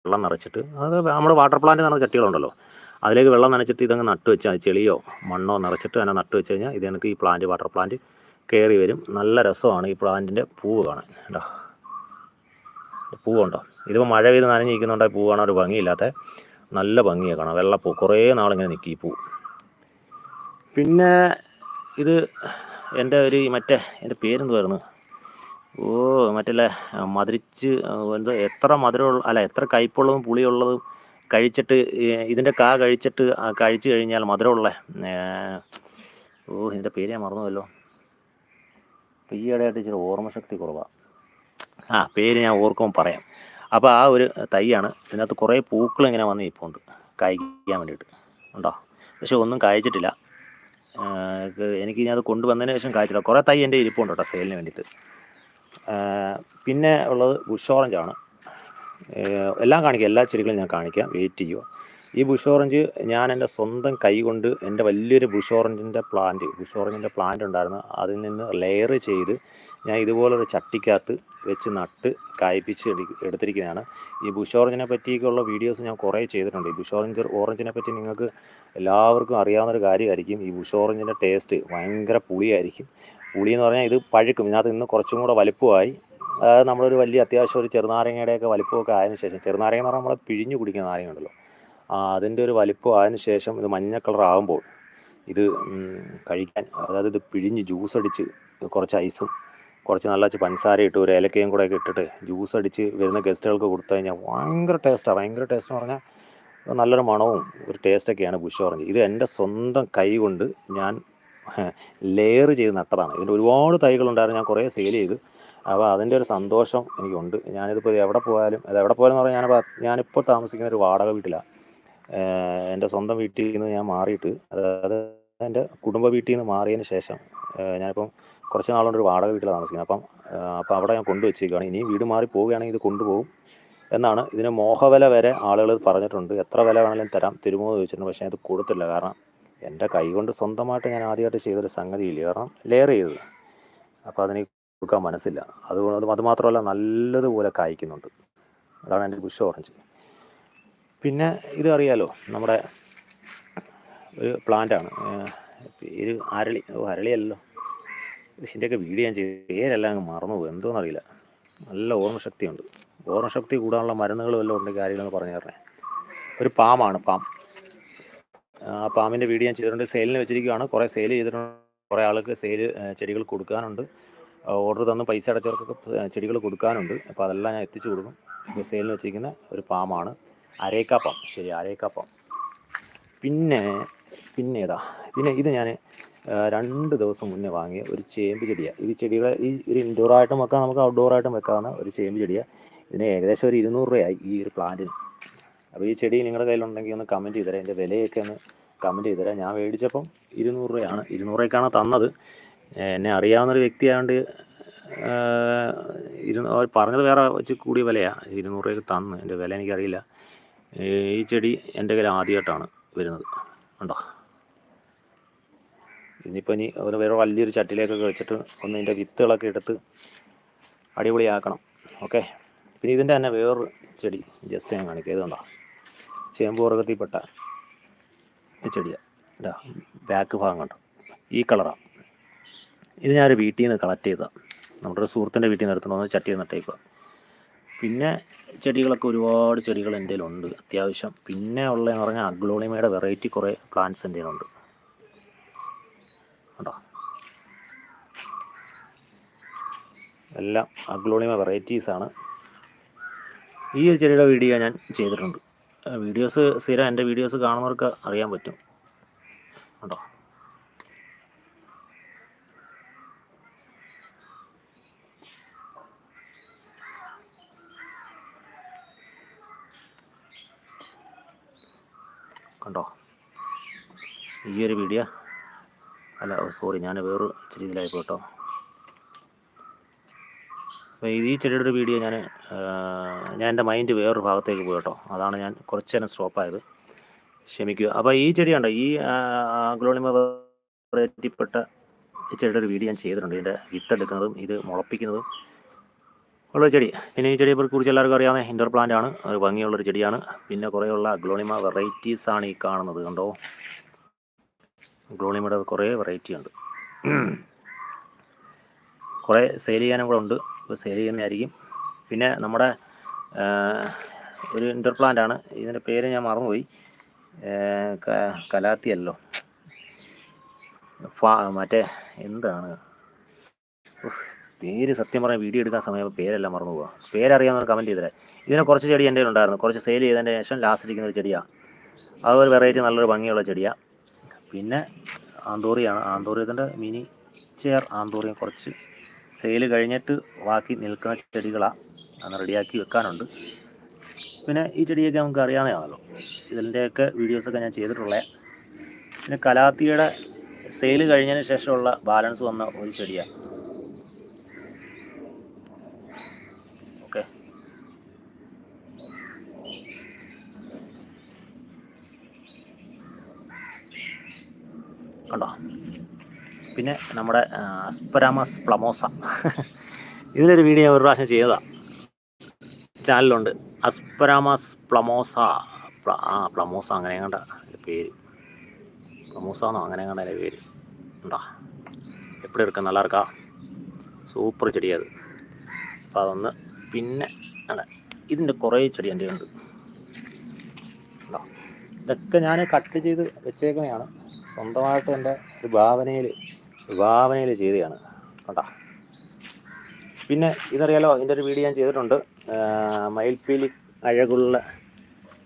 വെള്ളം നിറച്ചിട്ട് അത് നമ്മുടെ വാട്ടർ പ്ലാന്റ് നിറഞ്ഞ ചട്ടികളുണ്ടല്ലോ. അതിലേക്ക് വെള്ളം നനച്ചിട്ട് ഇതങ്ങ് നട്ട് വെച്ചാൽ ചെളിയോ മണ്ണോ നിറച്ചിട്ട് അതിനെ നട്ട് വെച്ച് കഴിഞ്ഞാൽ ഇത് എനിക്ക് ഈ പ്ലാന്റ് വാട്ടർ പ്ലാന്റ് കയറി വരും. നല്ല രസമാണ് ഈ പ്ലാന്റിന്റെ പൂവ് കാണാൻ. കേട്ടോ പൂവുണ്ടോ? ഇതിപ്പോൾ മഴ പെയ്ത് നനഞ്ഞിരിക്കുന്നുണ്ടെങ്കിൽ പൂവാണ് ഒരു ഭംഗിയില്ലാത്ത നല്ല ഭംഗിയാണ് കാണാം വെള്ളപ്പൂ. കുറേ നാളിങ്ങനെ നിൽക്കും പൂ. പിന്നെ ഇത് എന്റെ ഒരു മറ്റേ എന്റെ പേരെന്തുവായിരുന്നു? ഓ മറ്റല്ലേ മധുരിച്ച് എന്തോ എത്ര മധുരമുള്ള അല്ല എത്ര കയ്പുള്ളതും പുളിയുള്ളതും കഴിച്ചിട്ട് ഇതിന്റെ കാ കഴിച്ചിട്ട് കഴിച്ചു കഴിഞ്ഞാൽ മധുരമുള്ള ഓ ഇതിന്റെ പേര് ഞാൻ മറന്നുവല്ലോ ഈയിടെയായിട്ട് ഇച്ചിരി ഓർമ്മശക്തി കുറവാണ് ആ പേര് ഞാൻ ഓർക്കുമ്പോൾ പറയാം. അപ്പോൾ ആ ഒരു തൈയാണ് ഇതിനകത്ത് കുറേ പൂക്കൾ ഇങ്ങനെ വന്ന് ഇപ്പോണ്ട് കായ്ക്കാൻ വേണ്ടിയിട്ട്. ഉണ്ടോ? പക്ഷെ ഒന്നും കായ്ച്ചിട്ടില്ല. എനിക്ക് ഇനി അത് കൊണ്ടുവന്നതിന് ശേഷം കായ്ച്ചില്ല. കുറേ തൈ എന്റെ ഇരിപ്പുണ്ട് കേട്ടോ സെയിലിന് വേണ്ടിയിട്ട്. പിന്നെ ഉള്ളത് ബുഷ് ഓറഞ്ചാണ് എല്ലാം കാണിക്കാം. എല്ലാ ചെടികളും ഞാൻ കാണിക്കാം. വെയിറ്റ് ചെയ്യുക. ഈ ബുഷ് ഓറഞ്ച് ഞാൻ എന്റെ സ്വന്തം കൈ കൊണ്ട് എന്റെ വലിയൊരു ബുഷ് ഓറഞ്ചിന്റെ പ്ലാന്റ് ബുഷ് ഓറഞ്ചിന്റെ പ്ലാന്റ് ഉണ്ടായിരുന്നു. അതിൽ നിന്ന് ലെയർ ചെയ്ത് ഞാൻ ഇതുപോലൊരു ചട്ടിക്കകത്ത് വെച്ച് നട്ട് കായ്പിച്ച് എടു- എടുത്തിരിക്കുന്നതാണ് ഈ ബുഷ് ഓറഞ്ചിനെ പറ്റിയൊക്കെയുള്ള വീഡിയോസ് ഞാൻ കുറേ ചെയ്തിട്ടുണ്ട്. ഈ ബുഷ് ഓറഞ്ച് ഓറഞ്ചിനെ പറ്റി നിങ്ങൾക്ക് എല്ലാവർക്കും അറിയാവുന്നൊരു കാര്യമായിരിക്കും. ഈ ബുഷ് ഓറഞ്ചിന്റെ ടേസ്റ്റ് ഭയങ്കര പുളിയായിരിക്കും. പുളി എന്ന് പറഞ്ഞാൽ ഇത് പഴുക്കും. ഇതിനകത്ത് ഇന്ന് കുറച്ചും കൂടെ വലുപ്പമായി. അതായത് നമ്മളൊരു വലിയ അത്യാവശ്യം ഒരു ചെറുനാരങ്ങയുടെയൊക്കെ വലിപ്പമൊക്കെ ആയതിനു ശേഷം ചെറുനാരങ്ങ എന്ന് പറഞ്ഞാൽ നമ്മൾ പിഴിഞ്ഞു കുടിക്കുന്ന നാരങ്ങ ഉണ്ടല്ലോ അതിന്റെ ഒരു വലിപ്പം ആയതിനു ശേഷം ഇത് മഞ്ഞ കളർ ആകുമ്പോൾ ഇത് കഴിക്കാൻ അതായത് ഇത് പിഴിഞ്ഞ് ജ്യൂസ് അടിച്ച് കുറച്ച് ഐസും കുറച്ച് നല്ല പഞ്ചസാര ഇട്ട് ഒരു ഏലക്കയും കൂടെ ഒക്കെ ഇട്ടിട്ട് ജ്യൂസ് അടിച്ച് വരുന്ന ഗസ്റ്റുകൾക്ക് കൊടുത്തു കഴിഞ്ഞാൽ ഭയങ്കര ടേസ്റ്റാണ് ഭയങ്കര ടേസ്റ്റ് എന്ന് പറഞ്ഞാൽ നല്ലൊരു മണവും ഒരു ടേസ്റ്റൊക്കെയാണ് ബുഷ് ഓറഞ്ച് ഇത് എന്റെ സ്വന്തം കൈ കൊണ്ട് ഞാൻ (laughs) ലെയർ ചെയ്ത് നട്ടതാണ്. ഇതിന്റെ ഒരുപാട് തൈകളുണ്ടായിരുന്നു ഞാൻ കുറേ സെയിൽ ചെയ്തു. അപ്പോൾ അതിന്റെ ഒരു സന്തോഷം എനിക്കുണ്ട്. ഞാനിതിപ്പോൾ എവിടെ പോയാലും അത് എവിടെ പോയാലും എന്ന് പറഞ്ഞാൽ ഞാനിപ്പോൾ ഞാനിപ്പോൾ താമസിക്കുന്ന ഒരു വാടക വീട്ടിലാണ് എന്റെ സ്വന്തം വീട്ടിൽ നിന്ന് ഞാൻ മാറിയിട്ട് അതായത് എന്റെ കുടുംബ വീട്ടിൽ നിന്ന് മാറിയതിന് ശേഷം ഞാനിപ്പം കുറച്ച് നാളുകൊണ്ട് ഒരു വാടക വീട്ടിലാണ് താമസിക്കുന്നത്. അപ്പം അപ്പം അപ്പോൾ അവിടെ ഞാൻ കൊണ്ടുവച്ചിരിക്കുകയാണ് ഇനിയും വീട് മാറി പോവുകയാണെങ്കിൽ ഇത് കൊണ്ടുപോകും എന്നാണ് ഇതിന് മോഹവില വരെ ആളുകൾ പറഞ്ഞിട്ടുണ്ട്. എത്ര വില വേണമെങ്കിലും തരാം തരുമോ എന്ന് ചോദിച്ചിട്ടുണ്ട്. പക്ഷേ അത് കൊടുത്തില്ല. കാരണം എന്റെ കൈ കൊണ്ട് സ്വന്തമായിട്ട് ഞാൻ ആദ്യമായിട്ട് ചെയ്തൊരു സംഗതിയില്ല. കാരണം ലെയർ ചെയ്തത്. അപ്പോൾ അതിന് കൊടുക്കാൻ മനസ്സില്ല. അതുകൊണ്ട് അത് മാത്രമല്ല നല്ലതുപോലെ കായ്ക്കുന്നുണ്ട്. അതാണ് എന്റെ ബുഷ് ഓറഞ്ച്. പിന്നെ ഇത് അറിയാലോ നമ്മുടെ ഒരു പ്ലാന്റാണ്. പേര് അരളി. അരളിയല്ലോ ഇതിന്റെയൊക്കെ വീഡിയോ ഞാൻ ചെയ്ത് പേരെല്ലാം അങ്ങ് മറന്നുപോകും എന്തോന്നറിയില്ല. നല്ല ഓർമ്മശക്തിയുണ്ട്. ഓർമ്മശക്തി കൂടാനുള്ള മരുന്നുകൾ വല്ലതും ഉണ്ടെങ്കിൽ കാര്യങ്ങളെന്ന് പറഞ്ഞു തരണേ. ഒരു പാമാണ് പാം. ആ പാമ്പിന്റെ വീഡിയോ ഞാൻ ചെയ്തിട്ടുണ്ട്. സെയിലിന് വെച്ചിരിക്കുകയാണ് കുറേ സെയിൽ ചെയ്തിട്ടുണ്ട്. കുറേ ആൾക്ക് സെയിൽ ചെടികൾ കൊടുക്കാനുണ്ട്. ഓർഡർ തന്ന് പൈസ അടച്ചവർക്കൊക്കെ ചെടികൾ കൊടുക്കാനുണ്ട്. അപ്പോൾ അതെല്ലാം ഞാൻ എത്തിച്ചു കൊടുക്കും. ഇപ്പോൾ സെയിലിന് വെച്ചിരിക്കുന്ന ഒരു പാമാണ്. അരേക്കാപ്പം ശരി അരേക്കാപ്പം പിന്നെ പിന്നെ ഏതാ? പിന്നെ ഇത് ഞാൻ രണ്ട് ദിവസം മുന്നേ വാങ്ങിയ ഒരു ചേമ്പ് ചെടിയാണ് ഈ ചെടികളെ ഈ ഒരു ഇൻഡോറായിട്ടും വെക്കാം നമുക്ക് ഔട്ട്ഡോറായിട്ടും വെക്കാവുന്ന ഒരു ചേമ്പ് ചെടിയാണ് ഇതിന് ഏകദേശം ഒരു ഇരുന്നൂറ് രൂപയായി ഈ ഒരു പ്ലാന്റിന് അപ്പോൾ ഈ ചെടി നിങ്ങളുടെ കയ്യിലുണ്ടെങ്കിൽ ഒന്ന് കമന്റ് ചെയ്തുതരാം. എന്റെ വിലയൊക്കെ ഒന്ന് കമന്റ് ചെയ്തുതരാം. ഞാൻ മേടിച്ചപ്പം ഇരുന്നൂറ് രൂപയാണ്. ഇരുന്നൂറ് രൂപയ്ക്കാണ് തന്നത്. എന്നെ അറിയാവുന്നൊരു വ്യക്തിയായതുകൊണ്ട് അവർ പറഞ്ഞത് വേറെ വെച്ച് കൂടിയ വിലയാണ് ഇരുന്നൂറ് രൂപയ്ക്ക് തന്നു. എന്റെ വില എനിക്കറിയില്ല. ഈ ചെടി എന്റെ കയ്യിൽ ആദ്യമായിട്ടാണ് വരുന്നത്. ഉണ്ടോ ഇനിയിപ്പോൾ ഇനി ഒരു വേറെ വലിയൊരു ചട്ടിലേക്കൊക്കെ വെച്ചിട്ട് ഒന്ന് ഇതിന്റെ വിത്തുകളൊക്കെ എടുത്ത് അടിപൊളിയാക്കണം. ഓക്കെ? പിന്നെ ഇതിന്റെ തന്നെ വേറൊരു ചെടി ജസ്റ്റ് ഞാൻ കാണിക്കുക ഇത് കണ്ടോ ചേമ്പ് വർഗത്തിൽപ്പെട്ട ചെടിയാണ് ബാക്ക് ഭാഗം കണ്ടോ? ഈ കളറാണ് ഇത് ഞാനൊരു വീട്ടിൽ നിന്ന് കളക്ട് ചെയ്തതാണ് നമ്മുടെ ഒരു സുഹൃത്തിന്റെ വീട്ടിൽ നിന്ന് എടുത്തുകൊണ്ട് ചട്ടി നട്ടേക്കുക പിന്നെ ചെടികളൊക്കെ ഒരുപാട് ചെടികൾ എന്റെ ഉണ്ട് അത്യാവശ്യം. പിന്നെ ഉള്ളതെന്ന് പറഞ്ഞാൽ അഗ്ലോണിമയുടെ വെറൈറ്റി കുറേ പ്ലാന്റ്സ് എന്റെ കയ്യിലുണ്ട് കണ്ടോ എല്ലാം അഗ്ലോണിമ വെറൈറ്റീസാണ് ഈ ഒരു ചെടിയുടെ വീഡിയോ ഞാൻ ചെയ്തിട്ടുണ്ട്. വീഡിയോസ് സ്ഥിരം എന്റെ വീഡിയോസ് കാണുന്നവർക്ക് അറിയാൻ പറ്റും. കേട്ടോ കണ്ടോ? ഈ ഒരു വീഡിയോ അല്ല സോറി ഞാൻ വേറൊരു ഇച്ചിരി ഇതിലായി പോട്ടോ അപ്പോൾ ഈ ചെടിയുടെ വീഡിയോ ഞാൻ ഞാൻ എന്റെ മൈൻഡ് വേറൊരു ഭാഗത്തേക്ക് പോയി കേട്ടോ. അതാണ് ഞാൻ കുറച്ച് നേരം സ്റ്റോപ്പായത് ക്ഷമിക്കുക. അപ്പോൾ ഈ ചെടി കണ്ടോ? ഈ ഗ്ലോണിമ വെറൈറ്റിപ്പെട്ട ഈ ചെടിയുടെ ഒരു വീഡിയോ ഞാൻ ചെയ്തിട്ടുണ്ട്. ഇതിന്റെ വിത്തെടുക്കുന്നതും ഇത് മുളപ്പിക്കുന്നതും ഉള്ള ചെടി. പിന്നെ ഈ ചെടിയെ കുറിച്ച് എല്ലാവർക്കും അറിയാവുന്ന ഇൻഡോർ പ്ലാന്റ് ആണ്. ഒരു ഭംഗിയുള്ളൊരു ചെടിയാണ്. പിന്നെ കുറേയുള്ള അഗ്ലോണിമ വെറൈറ്റീസ് ആണ് ഈ കാണുന്നത്. കണ്ടോ? അഗ്ലോണിമയുടെ കുറേ വെറൈറ്റി ഉണ്ട്. കുറേ സെയിൽ ചെയ്യാനും കൂടെ ഉണ്ട്. ഇപ്പോൾ സെയിൽ ചെയ്യുന്നതായിരിക്കും. പിന്നെ നമ്മുടെ ഒരു ഇൻഡോർ പ്ലാന്റാണ് ഇതിന്റെ പേര് ഞാൻ മറന്നുപോയി. കലാത്തിയല്ലോ ഫാ മറ്റേ എന്താണ്? പേര് സത്യം പറഞ്ഞാൽ വീഡിയോ എടുക്കാൻ സമയം പേരെല്ലാം മറന്നു പോവാ. പേരറിയാവുന്നവർ കമന്റ് ചെയ്തേ ഇതിനെ കുറച്ച് ചെടി എന്റെ ഉണ്ടായിരുന്നു കുറച്ച് സെയിൽ ചെയ്തതിന്റെ ശേഷം ലാസ്റ്റ് ഇരിക്കുന്ന ഒരു ചെടിയാണ് അതൊരു വെറൈറ്റി നല്ലൊരു ഭംഗിയുള്ള ചെടിയാണ് പിന്നെ ആന്തോറിയാണ്. ആന്തോറിയതിന്റെ മിനി ചെയർ ആന്തോറിയും കുറച്ച് സെയിൽ കഴിഞ്ഞിട്ട് ബാക്കി നിൽക്കുന്ന ചെടികളാണ് അന്ന് റെഡിയാക്കി വെക്കാനുണ്ട്. പിന്നെ ഈ ചെടിയൊക്കെ നമുക്ക് അറിയാവുന്നതാണല്ലോ. ഇതിന്റെയൊക്കെ വീഡിയോസൊക്കെ ഞാൻ ചെയ്തിട്ടുള്ളത് പിന്നെ കലാത്തിയുടെ സെയിൽ കഴിഞ്ഞതിന് ശേഷമുള്ള ബാലൻസ് വന്ന ഒരു ചെടിയാണ് കണ്ടോ? പിന്നെ നമ്മുടെ അസ്പരാമസ് പ്ലമോസ ഇതിലൊരു വീഡിയോ ഒരു പ്രാവശ്യം ചെയ്തതാണ് ചാനലുണ്ട് അസ്പരാമസ് പ്ലമോസ പ്ലമോസ അങ്ങനെ കണ്ട പേര്. പ്ലമോസ എന്നോ അങ്ങനെ കണ്ട അതിന്റെ പേര്. ഉണ്ടാ? എപ്പോഴും എടുക്കാം നല്ല ഇറക്കാം സൂപ്പർ ചെടിയത് അപ്പോൾ അതൊന്ന് പിന്നെ അല്ല ഇതിന്റെ കുറേ ചെടി എന്റെ ഉണ്ടോ? ഇതൊക്കെ ഞാൻ കട്ട് ചെയ്ത് വെച്ചേക്കുന്നതാണ്. സ്വന്തമായിട്ട് എന്റെ ഒരു ഭാവനയിൽ ഭാവനയിൽ ചെയ്തതാണ്. കേട്ടോ പിന്നെ ഇതറിയാലോ ഇതിന്റെ ഒരു വീഡിയോ ഞാൻ ചെയ്തിട്ടുണ്ട്. മയിൽപ്പീലി അഴകുള്ള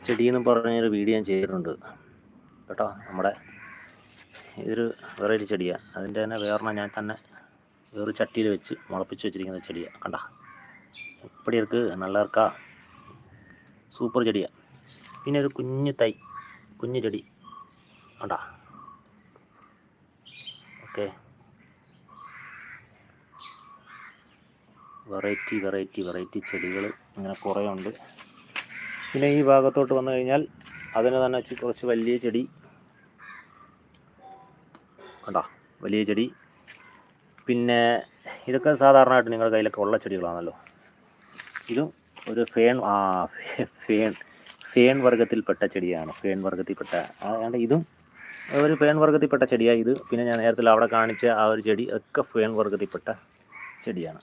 ചെടി എന്ന് പറഞ്ഞൊരു വീഡിയോ ഞാൻ ചെയ്തിട്ടുണ്ട്. കേട്ടോ? നമ്മുടെ ഇതൊരു വെറൈറ്റി ചെടിയാണ് അതിന്റെ തന്നെ വേറെ ഞാൻ തന്നെ വേറെ ചട്ടിയിൽ വെച്ച് മുളപ്പിച്ച് വെച്ചിരിക്കുന്ന ചെടിയാണ് കണ്ട? എപ്പടി ഇർക്ക് നല്ല ഇർക്ക സൂപ്പർ ചെടിയാണ് പിന്നെ ഒരു കുഞ്ഞു തൈ കുഞ്ഞു ചെടി. കണ്ടാ? വെറൈറ്റി വെറൈറ്റി വെറൈറ്റി ചെടികൾ ഇങ്ങനെ കുറേ ഉണ്ട്. പിന്നെ ഈ ഭാഗത്തോട്ട് വന്നു കഴിഞ്ഞാൽ അതിന് തന്നെ കുറച്ച് വലിയ ചെടി. കണ്ടോ? വലിയ ചെടി. പിന്നെ ഇതൊക്കെ സാധാരണയായിട്ട് നിങ്ങളുടെ കയ്യിലൊക്കെ ഉള്ള ചെടികളാണല്ലോ. ഇതും ഒരു ഫേൺ ആ ഫേൺ ഫേൺ വർഗത്തിൽപ്പെട്ട ചെടിയാണ്. ഫേൺ വർഗത്തിൽപ്പെട്ട അതുകൊണ്ട് ഇതും ഒരു ഫേൺ വർഗത്തിൽപ്പെട്ട ചെടിയാണ് ഇത്. പിന്നെ ഞാൻ നേരത്തിൽ അവിടെ കാണിച്ച ആ ഒരു ചെടി ഒക്കെ ഫേൺ വർഗത്തിൽപ്പെട്ട ചെടിയാണ്.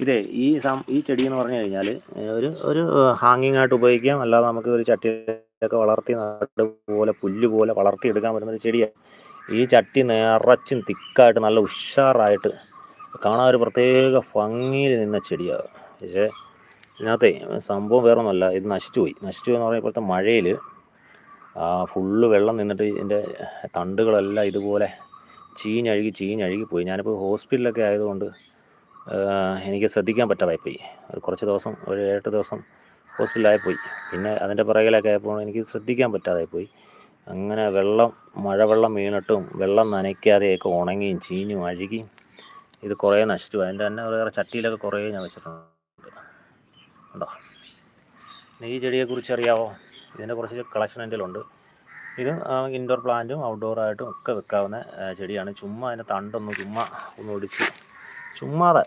ഇതേ ഈ സം ഈ ചെടി എന്ന് പറഞ്ഞു കഴിഞ്ഞാൽ ഒരു ഒരു ഹാങ്ങിങ് ആയിട്ട് ഉപയോഗിക്കാം. അല്ലാതെ നമുക്ക് ഒരു ചട്ടിയിലൊക്കെ വളർത്തി നട്ട് പോലെ പുല്ല് പോലെ വളർത്തിയെടുക്കാൻ പറ്റുന്ന ഒരു ചെടിയാണ് ഈ ചട്ടി നിറച്ചും തിക്കായിട്ട് നല്ല ഉഷാറായിട്ട് കാണാൻ ഒരു പ്രത്യേക ഭംഗിയിൽ നിന്ന ചെടിയാണ് പക്ഷേ ഇതിനകത്തെ സംഭവം വേറൊന്നുമല്ല. ഇത് നശിച്ചു പോയി. നശിച്ചു എന്ന് പറഞ്ഞാൽ ഇപ്പോഴത്തെ മഴയിൽ ഫുള്ള് വെള്ളം നിന്നിട്ട് ഇതിന്റെ തണ്ടുകളെല്ലാം ഇതുപോലെ ചീഞ്ഞഴുകി ചീഞ്ഞഴുകി പോയി. ഞാനിപ്പോൾ ഹോസ്പിറ്റലൊക്കെ ആയതുകൊണ്ട് എനിക്ക് ശ്രദ്ധിക്കാൻ പറ്റാതായിപ്പോയി. അത് കുറച്ച് ദിവസം ഒരു ഏഴെട്ട് ദിവസം ഹോസ്പിറ്റലായി പോയി പിന്നെ അതിന്റെ പുറകിലൊക്കെ ആയപ്പോൾ എനിക്ക് ശ്രദ്ധിക്കാൻ പറ്റാതായിപ്പോയി. അങ്ങനെ വെള്ളം മഴവെള്ളം വീണിട്ടും വെള്ളം നനയ്ക്കാതെയൊക്കെ ഉണങ്ങിയും ചീഞ്ഞും അഴുകിയും ഇത് കുറേ നശിച്ചു. അതിന്റെ തന്നെ വേറെ ചട്ടിയിലൊക്കെ കുറേ ഞാൻ വെച്ചിട്ടുണ്ട്. ഉണ്ടോ? ഈ ചെടിയെക്കുറിച്ച് അറിയാവോ? ഇതിന്റെ കുറച്ച് കളക്ഷൻ എന്റെ ഉണ്ട് ഇത് ഇൻഡോർ പ്ലാന്റും ഔട്ട്ഡോർ ആയിട്ടും ഒക്കെ വെക്കാവുന്ന ചെടിയാണ്. ചുമ്മാ അതിന്റെ തണ്ടൊന്ന് ചുമ്മാ ഒന്ന് ഒടിച്ച് ചുമ്മാതെ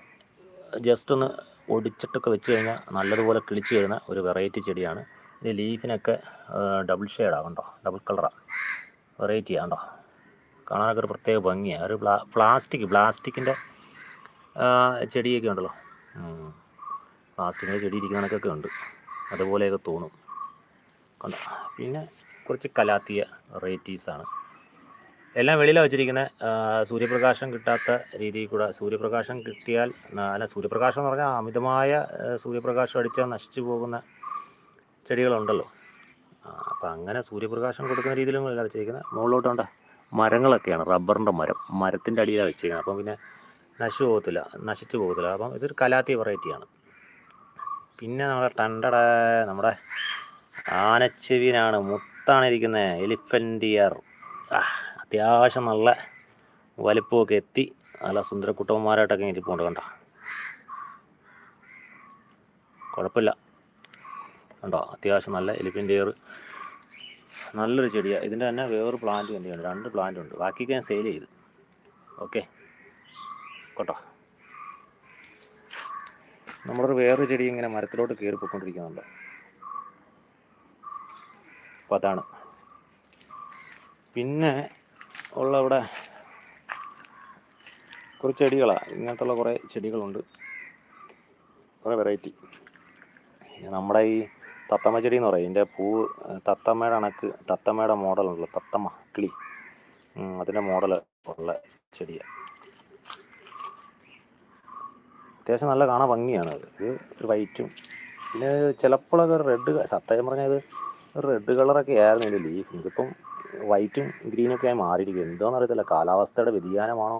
ജസ്റ്റ് ഒന്ന് ഒടിച്ചിട്ടൊക്കെ വെച്ച് കഴിഞ്ഞാൽ നല്ലതുപോലെ കിളിച്ച് വരുന്ന ഒരു വെറൈറ്റി ചെടിയാണ്. ഇത് ലീഫിനൊക്കെ ഡബിൾ ഷെയ്ഡാണ് കണ്ടോ? ഡബിൾ കളറാണ് വെറൈറ്റിയാണ് കണ്ടോ? കാണാനൊക്കെ ഒരു പ്രത്യേക ഭംഗിയാണ് ഒരു പ്ലാ പ്ലാസ്റ്റിക് പ്ലാസ്റ്റിക്കിന്റെ ചെടിയൊക്കെ ഉണ്ടല്ലോ. പ്ലാസ്റ്റിക്കിന്റെ ചെടി ഇരിക്കുന്ന കണക്കൊക്കെ ഉണ്ട്. അതുപോലെയൊക്കെ തോന്നും. കണ്ടോ? പിന്നെ കുറച്ച് കലാത്തിയ വെറൈറ്റീസാണ് എല്ലാം വെളിയിലാണ് വെച്ചിരിക്കുന്ന. സൂര്യപ്രകാശം കിട്ടാത്ത രീതിയിൽ കൂടെ. സൂര്യപ്രകാശം കിട്ടിയാൽ അല്ല സൂര്യപ്രകാശം എന്ന് പറഞ്ഞാൽ അമിതമായ സൂര്യപ്രകാശം അടിച്ചാൽ നശിച്ചു പോകുന്ന ചെടികളുണ്ടല്ലോ. അപ്പം അങ്ങനെ സൂര്യപ്രകാശം കൊടുക്കുന്ന രീതിയിലും വെച്ചിരിക്കുന്നത് മുകളിലോട്ടുണ്ട് മരങ്ങളൊക്കെയാണ് റബ്ബറിന്റെ മരം. മരത്തിന്റെ അടിയിലാണ് വെച്ചിരിക്കുന്നത് അപ്പം പിന്നെ നശിച്ചു പോകത്തില്ല നശിച്ചു പോകത്തില്ല. അപ്പം ഇതൊരു കലാത്തി വെറൈറ്റിയാണ്. പിന്നെ നമ്മുടെ ടണ്ടട നമ്മുടെ ആനച്ചെവിനാണ് മുത്താണ് ഇരിക്കുന്നത് എലിഫന്റ് ഇയർ. ആ അത്യാവശ്യം നല്ല വലിപ്പമൊക്കെ എത്തി. നല്ല സുന്ദരക്കുട്ടന്മാരായിട്ടൊക്കെ ഇരിപ്പുണ്ട് കണ്ടോ? കുഴപ്പമില്ല. കണ്ടോ? അത്യാവശ്യം നല്ല എലിപ്പിന്റെ ഏറ് നല്ലൊരു ചെടിയാണ് ഇതിന്റെ തന്നെ വേറൊരു പ്ലാന്റ് തന്നെയുണ്ട് രണ്ട് പ്ലാന്റ് ഉണ്ട്. ബാക്കിയൊക്കെ ഞാൻ സെയിൽ ചെയ്തു. ഓക്കെ കേട്ടോ? നമ്മുടെ വേറൊരു ചെടി ഇങ്ങനെ മരത്തിലോട്ട് കയറി പോയിക്കൊണ്ടിരിക്കുന്നുണ്ട്. അപ്പോൾ അതാണ്. പിന്നെ ഉള്ള ഇവിടെ കുറച്ച് ചെടികളാണ് ഇങ്ങനത്തുള്ള കുറേ ചെടികളുണ്ട്. കുറേ വെറൈറ്റി. നമ്മുടെ ഈ തത്തമ്മ ചെടി എന്ന് പറയും. ഇതിന്റെ പൂ തത്തമ്മയുടെ അണക്ക് തത്തമ്മയുടെ മോഡലുണ്ടല്ലോ തത്തമ്മ കിളി. അതിന്റെ മോഡൽ ഉള്ള ചെടിയാണ് അത്യാവശ്യം നല്ല കാണാൻ ഭംഗിയാണ് അത്. ഇത് ഒരു വൈറ്റും. പിന്നെ ചിലപ്പോഴൊക്കെ റെഡ് സത്യം പറഞ്ഞാൽ ഇത് റെഡ് കളറൊക്കെ ആയിരുന്നു ഇതിന്റെ ലീഫ് ഇതിപ്പം വൈറ്റും ഗ്രീനൊക്കെ ആയി മാറിയിരിക്കും എന്തോന്ന് അറിയത്തില്ല കാലാവസ്ഥയുടെ വ്യതിയാനമാണോ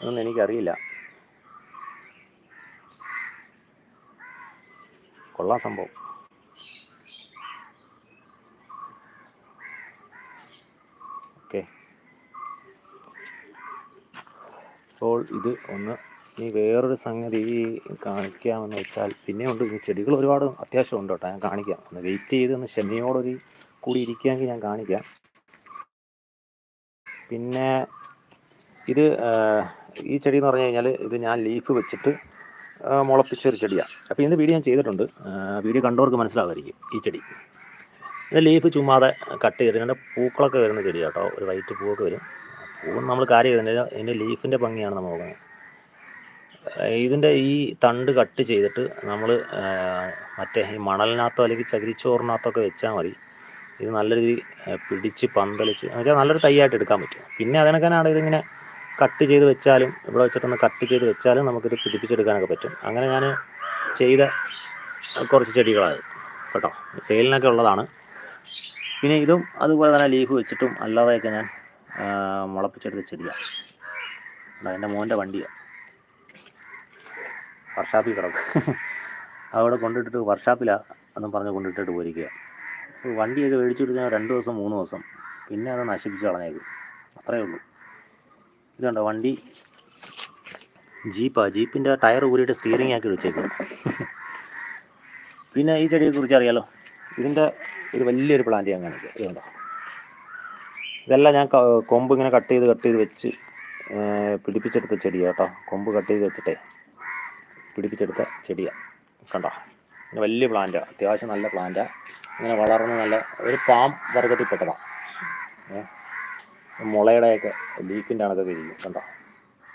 എന്നൊന്നും എനിക്കറിയില്ല. കൊള്ളാം സംഭവം. ഓക്കെ. അപ്പോൾ ഇത് ഒന്ന് ഇനി വേറൊരു സംഗതി കാണിക്കാമെന്ന് വെച്ചാൽ പിന്നെയുണ്ട് ഇനി ചെടികൾ ഒരുപാട് അത്യാവശ്യം ഉണ്ട് കേട്ടോ ഞാൻ കാണിക്കാം. ഒന്ന് വെയിറ്റ് ചെയ്ത് ഒന്ന് ക്ഷമയോടൊരു കൂടി ഇരിക്കുകയെങ്കിൽ ഞാൻ കാണിക്കാം. പിന്നെ ഇത് ഈ ചെടി എന്ന് പറഞ്ഞു കഴിഞ്ഞാൽ ഇത് ഞാൻ ലീഫ് വെച്ചിട്ട് മുളപ്പിച്ചൊരു ചെടിയാണ് അപ്പോൾ ഇതിന്റെ വീഡിയോ ഞാൻ ചെയ്തിട്ടുണ്ട്. വീഡിയോ കണ്ടവർക്ക് മനസ്സിലാവുമായിരിക്കും ഈ ചെടി. ഇത് ലീഫ് ചുമ്മാതെ കട്ട് ചെയ്ത് ഇതിന്റെ പൂക്കളൊക്കെ വരുന്ന ചെടി കേട്ടോ ഒരു വൈറ്റ് പൂവൊക്കെ വരും. പൂവും നമ്മൾ കാര്യം ചെയ്തിട്ടില്ല ഇതിന്റെ ലീഫിന്റെ ഭംഗിയാണ് നമ്മൾ നോക്കുന്നത്. ഇതിന്റെ ഈ തണ്ട് കട്ട് ചെയ്തിട്ട് നമ്മൾ മറ്റേ ഈ മണലിനകത്തോ അല്ലെങ്കിൽ ചകിരിച്ചോറിനകത്തൊക്കെ വെച്ചാൽ മതി. ഇത് നല്ല രീതിയിൽ പിടിച്ച് പന്തലിച്ച് എന്ന് വെച്ചാൽ നല്ലൊരു തൈയായിട്ട് എടുക്കാൻ പറ്റും. പിന്നെ അതിനൊക്കെയാണ് ഇതിങ്ങനെ കട്ട് ചെയ്ത് വെച്ചാലും ഇവിടെ വെച്ചിട്ടൊന്ന് കട്ട് ചെയ്ത് വെച്ചാലും നമുക്കിത് പിടിപ്പിച്ചെടുക്കാനൊക്കെ പറ്റും. അങ്ങനെ ഞാൻ ചെയ്ത കുറച്ച് ചെടികളാണ് കേട്ടോ? സെയിലിനൊക്കെ ഉള്ളതാണ്. പിന്നെ ഇതും അതുപോലെ തന്നെ ലീഫ് വെച്ചിട്ടും അല്ലാതെയൊക്കെ ഞാൻ മുളപ്പിച്ചെടുത്ത ചെടിയാണ് എന്റെ മോന്റെ വണ്ടിയാണ് വർഷാപ്പിൽ കിടക്കും. (laughs) അവിടെ കൊണ്ടിട്ടിട്ട് വർഷാപ്പിലാണ് എന്നും പറഞ്ഞ് കൊണ്ടിട്ടിട്ട് പോയിരിക്കുക അപ്പോൾ വണ്ടിയൊക്കെ മേടിച്ചു ഞാൻ രണ്ട് ദിവസം മൂന്ന് ദിവസം. പിന്നെ അത് നശിപ്പിച്ച് കളഞ്ഞേക്കും. അത്രയേ ഉള്ളൂ. ഇതുണ്ടോ വണ്ടി? ജീപ്പാ ജീപ്പിന്റെ ടയർ ഊരിയിട്ട് സ്റ്റിയറിംഗ് ആക്കി വെച്ചേക്കും പിന്നെ ഈ ചെടിയെക്കുറിച്ച് അറിയാലോ? ഇതിന്റെ ഒരു വലിയൊരു പ്ലാന്റ് ഞാൻ കാണിക്കാം. ഇതുണ്ടോ ഇതെല്ലാം ഞാൻ കൊമ്പ് ഇങ്ങനെ കട്ട് ചെയ്ത് കട്ട് ചെയ്ത് വെച്ച് പിടിപ്പിച്ചെടുത്ത ചെടിയാണ് കേട്ടോ. കൊമ്പ് കട്ട് ചെയ്ത് വെച്ചിട്ടേ പിടിപ്പിച്ചെടുത്ത ചെടിയാണ് കണ്ടോ? വലിയ പ്ലാന്റാണ് അത്യാവശ്യം നല്ല പ്ലാന്റാണ് ഇങ്ങനെ വളർന്ന് നല്ല ഒരു പാം വർഗത്തിൽപ്പെട്ടതാണ് മുളയുടെയൊക്കെ ലീക്കിന്റെ അണക്കൊക്കെ ഇരിക്കും കണ്ടോ?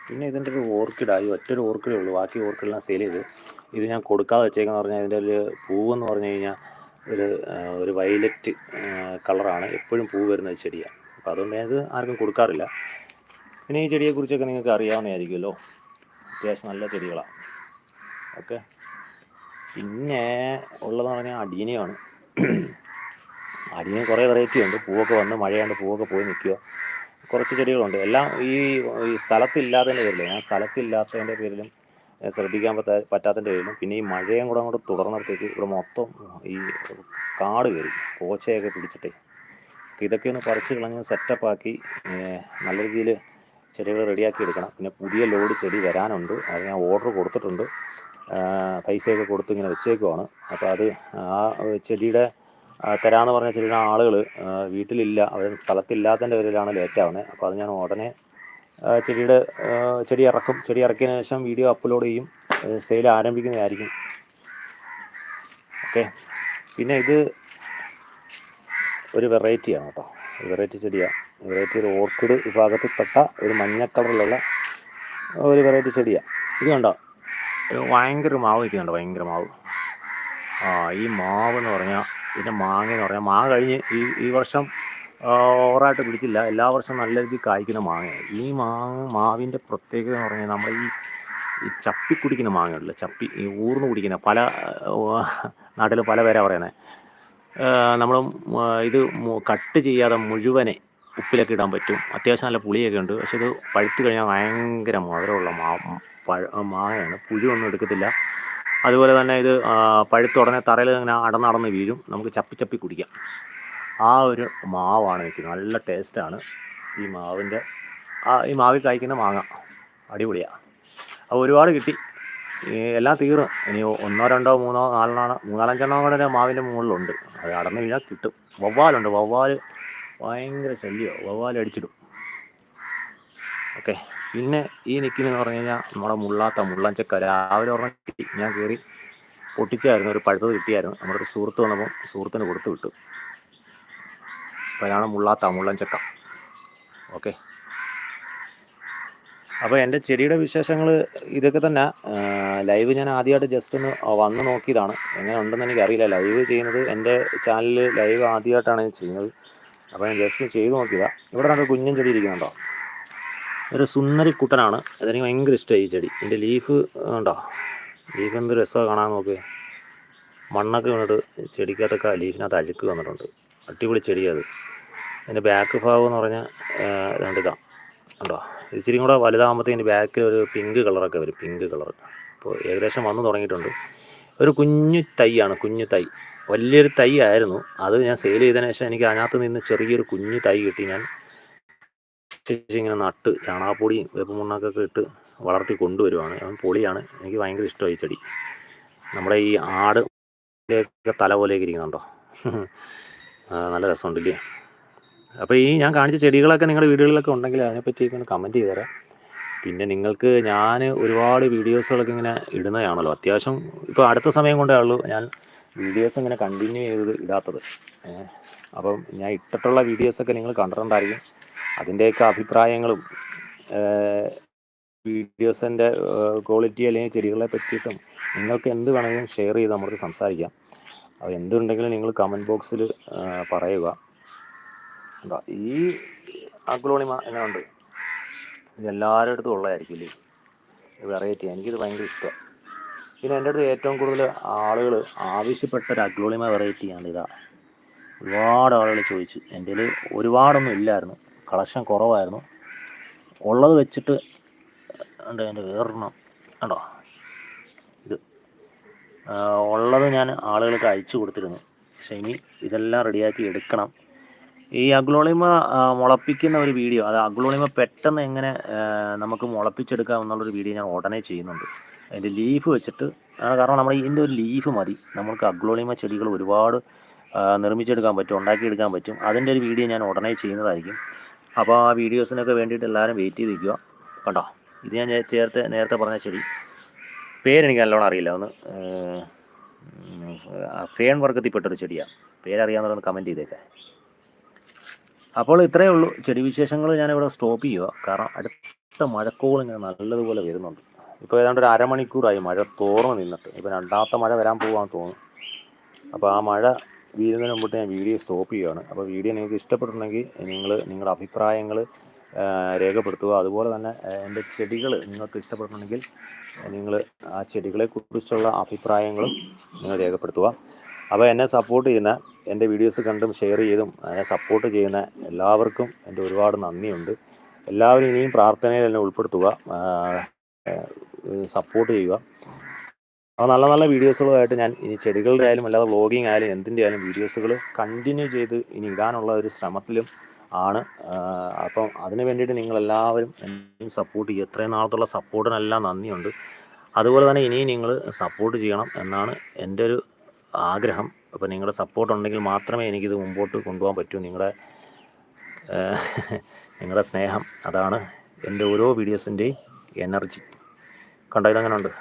പിന്നെ ഇതിന്റെ ഒരു ഓർക്കിഡായി ഒറ്റൊരു ഓർക്കിഡേ ഉള്ളൂ. ബാക്കി ഓർക്കിഡെല്ലാം സെയിൽ ചെയ്ത് ഇത് ഞാൻ കൊടുക്കാതെ വെച്ചേക്കെന്ന് പറഞ്ഞാൽ ഇതിന്റെ ഒരു പൂവെന്ന് പറഞ്ഞു കഴിഞ്ഞാൽ ഒരു ഒരു വയലറ്റ് കളറാണ് എപ്പോഴും പൂ വരുന്ന ചെടിയാണ്. അപ്പോൾ അതുകൊണ്ട് ഞാനിത് ആർക്കും കൊടുക്കാറില്ല. പിന്നെ ഈ ചെടിയെക്കുറിച്ചൊക്കെ നിങ്ങൾക്ക് അറിയാവുന്നതായിരിക്കുമല്ലോ. അത്യാവശ്യം നല്ല ചെടികളാണ്. ഓക്കെ. പിന്നെ ഉള്ളതെന്ന് പറഞ്ഞാൽ അടീനയാണ്. (clears throat) അടീന കുറേ വെറൈറ്റി ഉണ്ട്. പൂവൊക്കെ വന്ന് മഴയാണ്ട് പൂവൊക്കെ പോയി നിൽക്കുക കുറച്ച് ചെടികളുണ്ട്. എല്ലാം ഈ ഈ സ്ഥലത്തില്ലാത്തതിന്റെ പേരിൽ ഞാൻ സ്ഥലത്തില്ലാത്തതിന്റെ പേരിലും ശ്രദ്ധിക്കാൻ പറ്റാ പറ്റാത്തതിന്റെ പേരിലും പിന്നെ ഈ മഴയും കൂടെ അങ്ങോട്ട് തുടർന്നിടത്തേക്ക് ഇവിടെ മൊത്തം ഈ കാട് കയറി. കോച്ചയൊക്കെ പിടിച്ചിട്ടേ. ഇതൊക്കെ ഒന്ന് പറിച്ച് കളഞ്ഞ് സെറ്റപ്പാക്കി നല്ല രീതിയിൽ ചെടികൾ റെഡിയാക്കി എടുക്കണം. പിന്നെ പുതിയ ലോഡ് ചെടി വരാനുണ്ട്. അത് ഞാൻ ഓർഡർ കൊടുത്തിട്ടുണ്ട്. പൈസയൊക്കെ കൊടുത്ത് ഇങ്ങനെ വെച്ചേക്കുവാണ്. അപ്പോൾ അത് ആ ചെടിയുടെ തരാമെന്ന് പറഞ്ഞ ചെടിയുടെ ആളുകൾ വീട്ടിലില്ല. അവർ സ്ഥലത്തില്ലാത്തതിന്റെ പേരിലാണ് ലേറ്റ് ആവുന്നത് അപ്പോൾ അത് ഞാൻ ഉടനെ ചെടിയുടെ ചെടി ഇറക്കും. ചെടി ഇറക്കിയതിന് ശേഷം വീഡിയോ അപ്ലോഡ് ചെയ്യും. സെയിൽ ആരംഭിക്കുന്നതായിരിക്കും. ഓക്കെ. പിന്നെ ഇത് ഒരു വെറൈറ്റിയാണ് കേട്ടോ. വെറൈറ്റി ചെടിയാണ് വെറൈറ്റി ഒരു ഓർക്കിഡ് വിഭാഗത്തിൽപ്പെട്ട ഒരു മഞ്ഞ കളറിലുള്ള ഒരു വെറൈറ്റി ചെടിയാണ് ഇത് കണ്ടോ? ഭയങ്കര മാവ് നിൽക്കുന്നുണ്ട് ഭയങ്കര മാവ്. ആ ഈ മാവ് എന്ന് പറഞ്ഞാൽ ഇതിന്റെ മാങ്ങ എന്ന് പറഞ്ഞാൽ മാങ്ങ കഴിഞ്ഞ് ഈ ഈ വർഷം ഓവറായിട്ട് പിടിച്ചില്ല. എല്ലാ വർഷവും നല്ല രീതിയിൽ കായ്ക്കുന്ന മാങ്ങയാണ്. ഈ മാങ്ങ മാവിന്റെ പ്രത്യേകത എന്ന് പറഞ്ഞാൽ നമ്മൾ ഈ ഈ ചപ്പി കുടിക്കുന്ന മാങ്ങയുണ്ടല്ലോ ചപ്പി ഈ ഊർന്ന് കുടിക്കുന്ന പല നാട്ടിൽ പല പേരാ പറയുന്നത് നമ്മൾ ഇത് കട്ട് ചെയ്യാതെ മുഴുവനെ ഉപ്പിലൊക്കെ ഇടാൻ പറ്റും. അത്യാവശ്യം നല്ല പുളിയൊക്കെ ഉണ്ട്. പക്ഷെ ഇത് പഴുത്തു കഴിഞ്ഞാൽ ഭയങ്കര മധുരമുള്ള മാ പഴ മാങ്ങയാണ് പുഴുവൊന്നും എടുക്കത്തില്ല. അതുപോലെ തന്നെ ഇത് പഴുത്തുടനെ തറയിൽ ഇങ്ങനെ അടന്നടന്ന് വീഴും. നമുക്ക് ചപ്പി ചപ്പി കുടിക്കാം. ആ ഒരു മാവാണ് നിൽക്കുന്നത് നല്ല ടേസ്റ്റാണ് ഈ മാവിന്റെ ആ ഈ മാവിൽ കായ്ക്കുന്ന മാങ്ങ. അടിപൊളിയാണ് അപ്പോൾ ഒരുപാട് കിട്ടി. എല്ലാം തീർന്നു. ഇനി ഒന്നോ രണ്ടോ മൂന്നോ നാലെണ്ണോ മൂന്നാലഞ്ചെണ്ണം കൂടെ മാവിന്റെ മുകളിലുണ്ട്. അത് അടന്ന് വീഴാൻ കിട്ടും. വവ്വാലുണ്ട്. വവ്വാൽ ഭയങ്കര ശല്യമാണ് വവ്വാൽ അടിച്ചിടും. ഓക്കെ. പിന്നെ ഈ നിൽക്കുന്നതെന്ന് പറഞ്ഞു കഴിഞ്ഞാൽ നമ്മുടെ മുള്ളാത്ത മുള്ളഞ്ചക്ക രാവിലെ കിട്ടി ഞാൻ കയറി പൊട്ടിച്ചായിരുന്നു. ഒരു പഴുത്തത് കിട്ടിയായിരുന്നു. നമ്മുടെ ഒരു സുഹൃത്ത് വന്നപ്പോൾ സുഹൃത്തിന് കൊടുത്തു വിട്ടു. അപ്പോൾ അതാണ് മുള്ളാത്ത മുള്ളഞ്ചക്ക. ഓക്കെ. അപ്പോൾ എന്റെ ചെടിയുടെ വിശേഷങ്ങൾ ഇതൊക്കെ തന്നെ ലൈവ് ഞാൻ ആദ്യമായിട്ട് ജസ്റ്റ് ഒന്ന് വന്ന് നോക്കിയതാണ്. എങ്ങനെ ഉണ്ടെന്ന് എനിക്കറിയില്ല. ലൈവ് ചെയ്യുന്നത് എന്റെ ചാനലിൽ ലൈവ് ആദ്യമായിട്ടാണ് ഞാൻ ചെയ്യുന്നത്. അപ്പോൾ ഞാൻ ജസ്റ്റ് ചെയ്ത് നോക്കിയതാണ് ഇവിടെ നമുക്ക് കുഞ്ഞൻ ചെടി ഇരിക്കുന്നുണ്ടോ? ഒരു സുന്ദരി കുട്ടനാണ്. അതെനിക്ക് ഭയങ്കര ഇഷ്ടമായി ഈ ചെടി. ഇതിന്റെ ലീഫ് ഉണ്ടോ ലീഫ് എന്ത് രസമാണ് കാണാൻ നോക്ക്. മണ്ണൊക്കെ വീണിട്ട് ചെടിക്കകത്തൊക്കെ ലീഫിനകത്ത് അഴുക്ക് വന്നിട്ടുണ്ട്. അടിപൊളി ചെടിയത് അത്. അതിന്റെ ബാക്ക് ഭാഗം എന്ന് പറഞ്ഞാൽ രണ്ട് ഇതാ. ഉണ്ടോ ഇച്ചിരി കൂടെ വലുതാകുമ്പോഴത്തേന് ബാക്കിൽ ഒരു പിങ്ക് കളറൊക്കെ വരും. പിങ്ക് കളർ അപ്പോൾ ഏകദേശം വന്നു തുടങ്ങിയിട്ടുണ്ട്. ഒരു കുഞ്ഞു തൈയാണ് കുഞ്ഞു തൈ. വലിയൊരു തൈ ആയിരുന്നു. അത് ഞാൻ സെയിൽ ചെയ്തതിന് ശേഷം എനിക്ക് അതിനകത്ത് നിന്ന് ചെറിയൊരു കുഞ്ഞു തൈ കിട്ടി. ഞാൻ ചേച്ചി ഇങ്ങനെ നട്ട് ചാണകപ്പൊടിയും വേപ്പമുണ്ണൊക്കെ ഇട്ട് വളർത്തി കൊണ്ടുവരുവാണ്. അവൻ പൊളിയാണ്. എനിക്ക് ഭയങ്കര ഇഷ്ടമായി ചെടി. നമ്മുടെ ഈ ആട് തല പോലെയൊക്കെ ഇരിക്കുന്നുണ്ടോ? നല്ല രസമുണ്ടല്ലേ? അപ്പോൾ ഈ ഞാൻ കാണിച്ച ചെടികളൊക്കെ നിങ്ങളുടെ വീടുകളിലൊക്കെ ഉണ്ടെങ്കിൽ അതിനെപ്പറ്റി ഒന്ന് കമന്റ് ചെയ്ത് തരാം. പിന്നെ നിങ്ങൾക്ക് ഞാൻ ഒരുപാട് വീഡിയോസുകളൊക്കെ ഇങ്ങനെ ഇടുന്നതാണല്ലോ. അത്യാവശ്യം ഇപ്പോൾ അടുത്ത സമയം കൊണ്ടേ ഉള്ളൂ ഞാൻ വീഡിയോസ് ഇങ്ങനെ കണ്ടിന്യൂ ചെയ്ത് ഇടാത്തത്. അപ്പം ഞാൻ ഇട്ടിട്ടുള്ള വീഡിയോസൊക്കെ നിങ്ങൾ കണ്ടിട്ടുണ്ടായിരിക്കും. അതിന്റെയൊക്കെ അഭിപ്രായങ്ങളും വീഡിയോസിന്റെ ക്വാളിറ്റി അല്ലെങ്കിൽ ചെടികളെ പറ്റിയിട്ടും നിങ്ങൾക്ക് എന്ത് വേണമെങ്കിലും ഷെയർ ചെയ്ത് നമുക്ക് സംസാരിക്കാം. അപ്പോൾ എന്തുണ്ടെങ്കിലും നിങ്ങൾ കമന്റ് ബോക്സിൽ പറയുക. എന്താ ഈ അഗ്ലോണിമ എന്നുണ്ട് ഇത് എല്ലാവരുടെ അടുത്തും ഉള്ളതായിരിക്കില്ലേ വെറൈറ്റി. എനിക്കിത് ഭയങ്കര ഇഷ്ടമാണ് പിന്നെ എന്റെ അടുത്ത് ഏറ്റവും കൂടുതൽ ആളുകൾ ആവശ്യപ്പെട്ട ഒരു അഗ്ലോളിമ വെറൈറ്റിയാണ് ഇതാ. ഒരുപാട് ആളുകൾ ചോദിച്ചു. എന്റെ ഒരുപാടൊന്നും ഇല്ലായിരുന്നു. കളക്ഷൻ കുറവായിരുന്നു. ഉള്ളത് വെച്ചിട്ട് ഉണ്ട് എന്റെ വേറൊരെണ്ണം. കണ്ടോ? ഇത്. ഉള്ളത് ഞാൻ ആളുകൾക്ക് അയച്ചു കൊടുത്തിരുന്നു. പക്ഷേ ഇനി ഇതെല്ലാം റെഡിയാക്കി എടുക്കണം. ഈ അഗ്ലോളിമ മുളപ്പിക്കുന്ന ഒരു വീഡിയോ അത് അഗ്ലോളിമ പെട്ടെന്ന് എങ്ങനെ നമുക്ക് മുളപ്പിച്ചെടുക്കാം എന്നുള്ളൊരു വീഡിയോ ഞാൻ ഉടനെ ചെയ്യുന്നുണ്ട്. അതിന്റെ ലീഫ് വെച്ചിട്ട് കാരണം നമ്മൾ ഇതിന്റെ ഒരു ലീഫ് മതി. നമുക്ക് അഗ്ലോളിമ ചെടികൾ ഒരുപാട് നിർമ്മിച്ചെടുക്കാൻ പറ്റും ഉണ്ടാക്കിയെടുക്കാൻ പറ്റും. അതിന്റെ ഒരു വീഡിയോ ഞാൻ ഉടനെ ചെയ്യുന്നതായിരിക്കും. അപ്പോൾ ആ വീഡിയോസിനൊക്കെ വേണ്ടിയിട്ട് എല്ലാവരും വെയിറ്റ് ചെയ്ത് നിൽക്കുക കണ്ടോ? ഇത് ഞാൻ ചേർത്ത് നേരത്തെ പറഞ്ഞ ചെടി. പേരെനിക്ക് നല്ലോണം അറിയില്ല. ഒന്ന് ഫേൺ വർഗത്തിൽപ്പെട്ടൊരു ചെടിയാണ് പേരറിയാമെന്നുള്ളത് കമന്റ് ചെയ്തേക്കെ. അപ്പോൾ ഇത്രയേ ഉള്ളൂ ചെടി വിശേഷങ്ങൾ ഞാനിവിടെ സ്റ്റോപ്പ് ചെയ്യുക കാരണം അടുത്ത മഴക്കോൾ ഇങ്ങനെ നല്ലതുപോലെ വരുന്നുണ്ട്. ഇപ്പോൾ ഏതാണ്ട് ഒരു അരമണിക്കൂറായി മഴ തോർന്ന് നിന്നിട്ട്. ഇപ്പോൾ രണ്ടാമത്തെ മഴ വരാൻ പോകാൻ തോന്നുന്നു. അപ്പോൾ ആ മഴ വീഴുന്നതിന് മുമ്പിട്ട് ഞാൻ വീഡിയോ സ്റ്റോപ്പ് ചെയ്യുകയാണ് അപ്പോൾ വീഡിയോ നിങ്ങൾക്ക് ഇഷ്ടപ്പെട്ടിട്ടുണ്ടെങ്കിൽ നിങ്ങൾ നിങ്ങളുടെ അഭിപ്രായങ്ങൾ രേഖപ്പെടുത്തുക. അതുപോലെ തന്നെ എന്റെ ചെടികൾ നിങ്ങൾക്ക് ഇഷ്ടപ്പെട്ടിട്ടുണ്ടെങ്കിൽ നിങ്ങൾ ആ ചെടികളെക്കുറിച്ചുള്ള അഭിപ്രായങ്ങളും നിങ്ങൾ രേഖപ്പെടുത്തുക. അപ്പോൾ എന്നെ സപ്പോർട്ട് ചെയ്യുന്ന എന്റെ വീഡിയോസ് കണ്ടും ഷെയർ ചെയ്തും എന്നെ സപ്പോർട്ട് ചെയ്യുന്ന എല്ലാവർക്കും എന്റെ ഒരുപാട് നന്ദിയുണ്ട്. എല്ലാവരും ഇനിയും പ്രാർത്ഥനയിൽ എന്നെ ഉൾപ്പെടുത്തുക. സപ്പോർട്ട് ചെയ്യുക. അപ്പോൾ നല്ല നല്ല വീഡിയോസുകളുമായിട്ട് ഞാൻ ഇനി ചെടികളുടെ ആയാലും അല്ലാതെ വ്ളോഗിങ് ആയാലും എന്തിന്റെ ആയാലും വീഡിയോസുകൾ കണ്ടിന്യൂ ചെയ്ത് ഇനി ഇടാനുള്ള ഒരു ശ്രമത്തിലും ആണ്. അപ്പം അതിന് വേണ്ടിയിട്ട് നിങ്ങളെല്ലാവരും എന്നെയും സപ്പോർട്ട് ചെയ്യുക. എത്രയും നാളത്തുള്ള സപ്പോർട്ടിനെല്ലാം നന്ദിയുണ്ട്. അതുപോലെ തന്നെ ഇനിയും നിങ്ങൾ സപ്പോർട്ട് ചെയ്യണം എന്നാണ് എന്റെ ഒരു ആഗ്രഹം. അപ്പോൾ നിങ്ങളുടെ സപ്പോർട്ട് ഉണ്ടെങ്കിൽ മാത്രമേ എനിക്കിത് മുമ്പോട്ട് കൊണ്ടുപോകാൻ പറ്റൂ. നിങ്ങളുടെ നിങ്ങളുടെ സ്നേഹം അതാണ് എന്റെ ഓരോ വീഡിയോസിന്റെയും എനർജി കണ്ടോ അങ്ങനെ ഉണ്ട്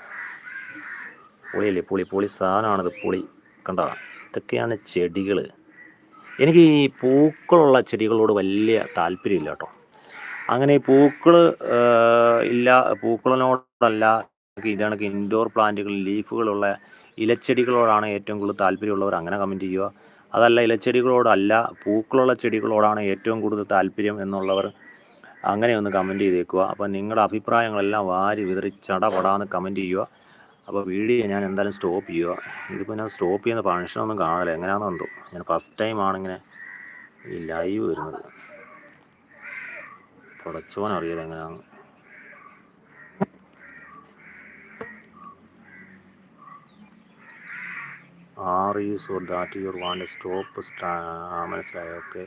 പുളിയല്ലേ? പുളി പുളി സാധനമാണിത്. പുളി. കണ്ടോ? ഇതൊക്കെയാണ് ചെടികൾ എനിക്ക് ഈ പൂക്കളുള്ള ചെടികളോട് വലിയ താല്പര്യമില്ല കേട്ടോ. അങ്ങനെ പൂക്കൾ ഇല്ല പൂക്കളിനോടല്ല. ഇതാണ് ഇൻഡോർ പ്ലാന്റുകൾ ലീഫുകളുള്ള ഇലച്ചെടികളോടാണ് ഏറ്റവും കൂടുതൽ താല്പര്യമുള്ളവർ. അങ്ങനെ കമന്റ് ചെയ്യുക. അതല്ല ഇലച്ചെടികളോടല്ല പൂക്കളുള്ള ചെടികളോടാണ് ഏറ്റവും കൂടുതൽ താല്പര്യം എന്നുള്ളവർ അങ്ങനെ ഒന്ന് കമന്റ് ചെയ്തേക്കുക. അപ്പോൾ നിങ്ങളുടെ അഭിപ്രായങ്ങളെല്ലാം വാരി വിതറി ചടപടാന്ന് കമന്റ് ചെയ്യുക. അപ്പോൾ വീഡിയോ ഞാൻ എന്തായാലും സ്റ്റോപ്പ് ചെയ്യുക ഇതിപ്പോൾ ഞാൻ സ്റ്റോപ്പ് ചെയ്യുന്ന ഫങ്ഷനൊന്നും കാണില്ല എങ്ങനെയാണെന്ന് എന്തോ. ഞാൻ ഫസ്റ്റ് ടൈം ആണിങ്ങനെ ഈ ലൈവ് വരുന്നത്. പുടച്ചോൻ അറിയത് എങ്ങനെയാണ് are you so that your want stop മനസ്സിലായോ? ഓക്കെ.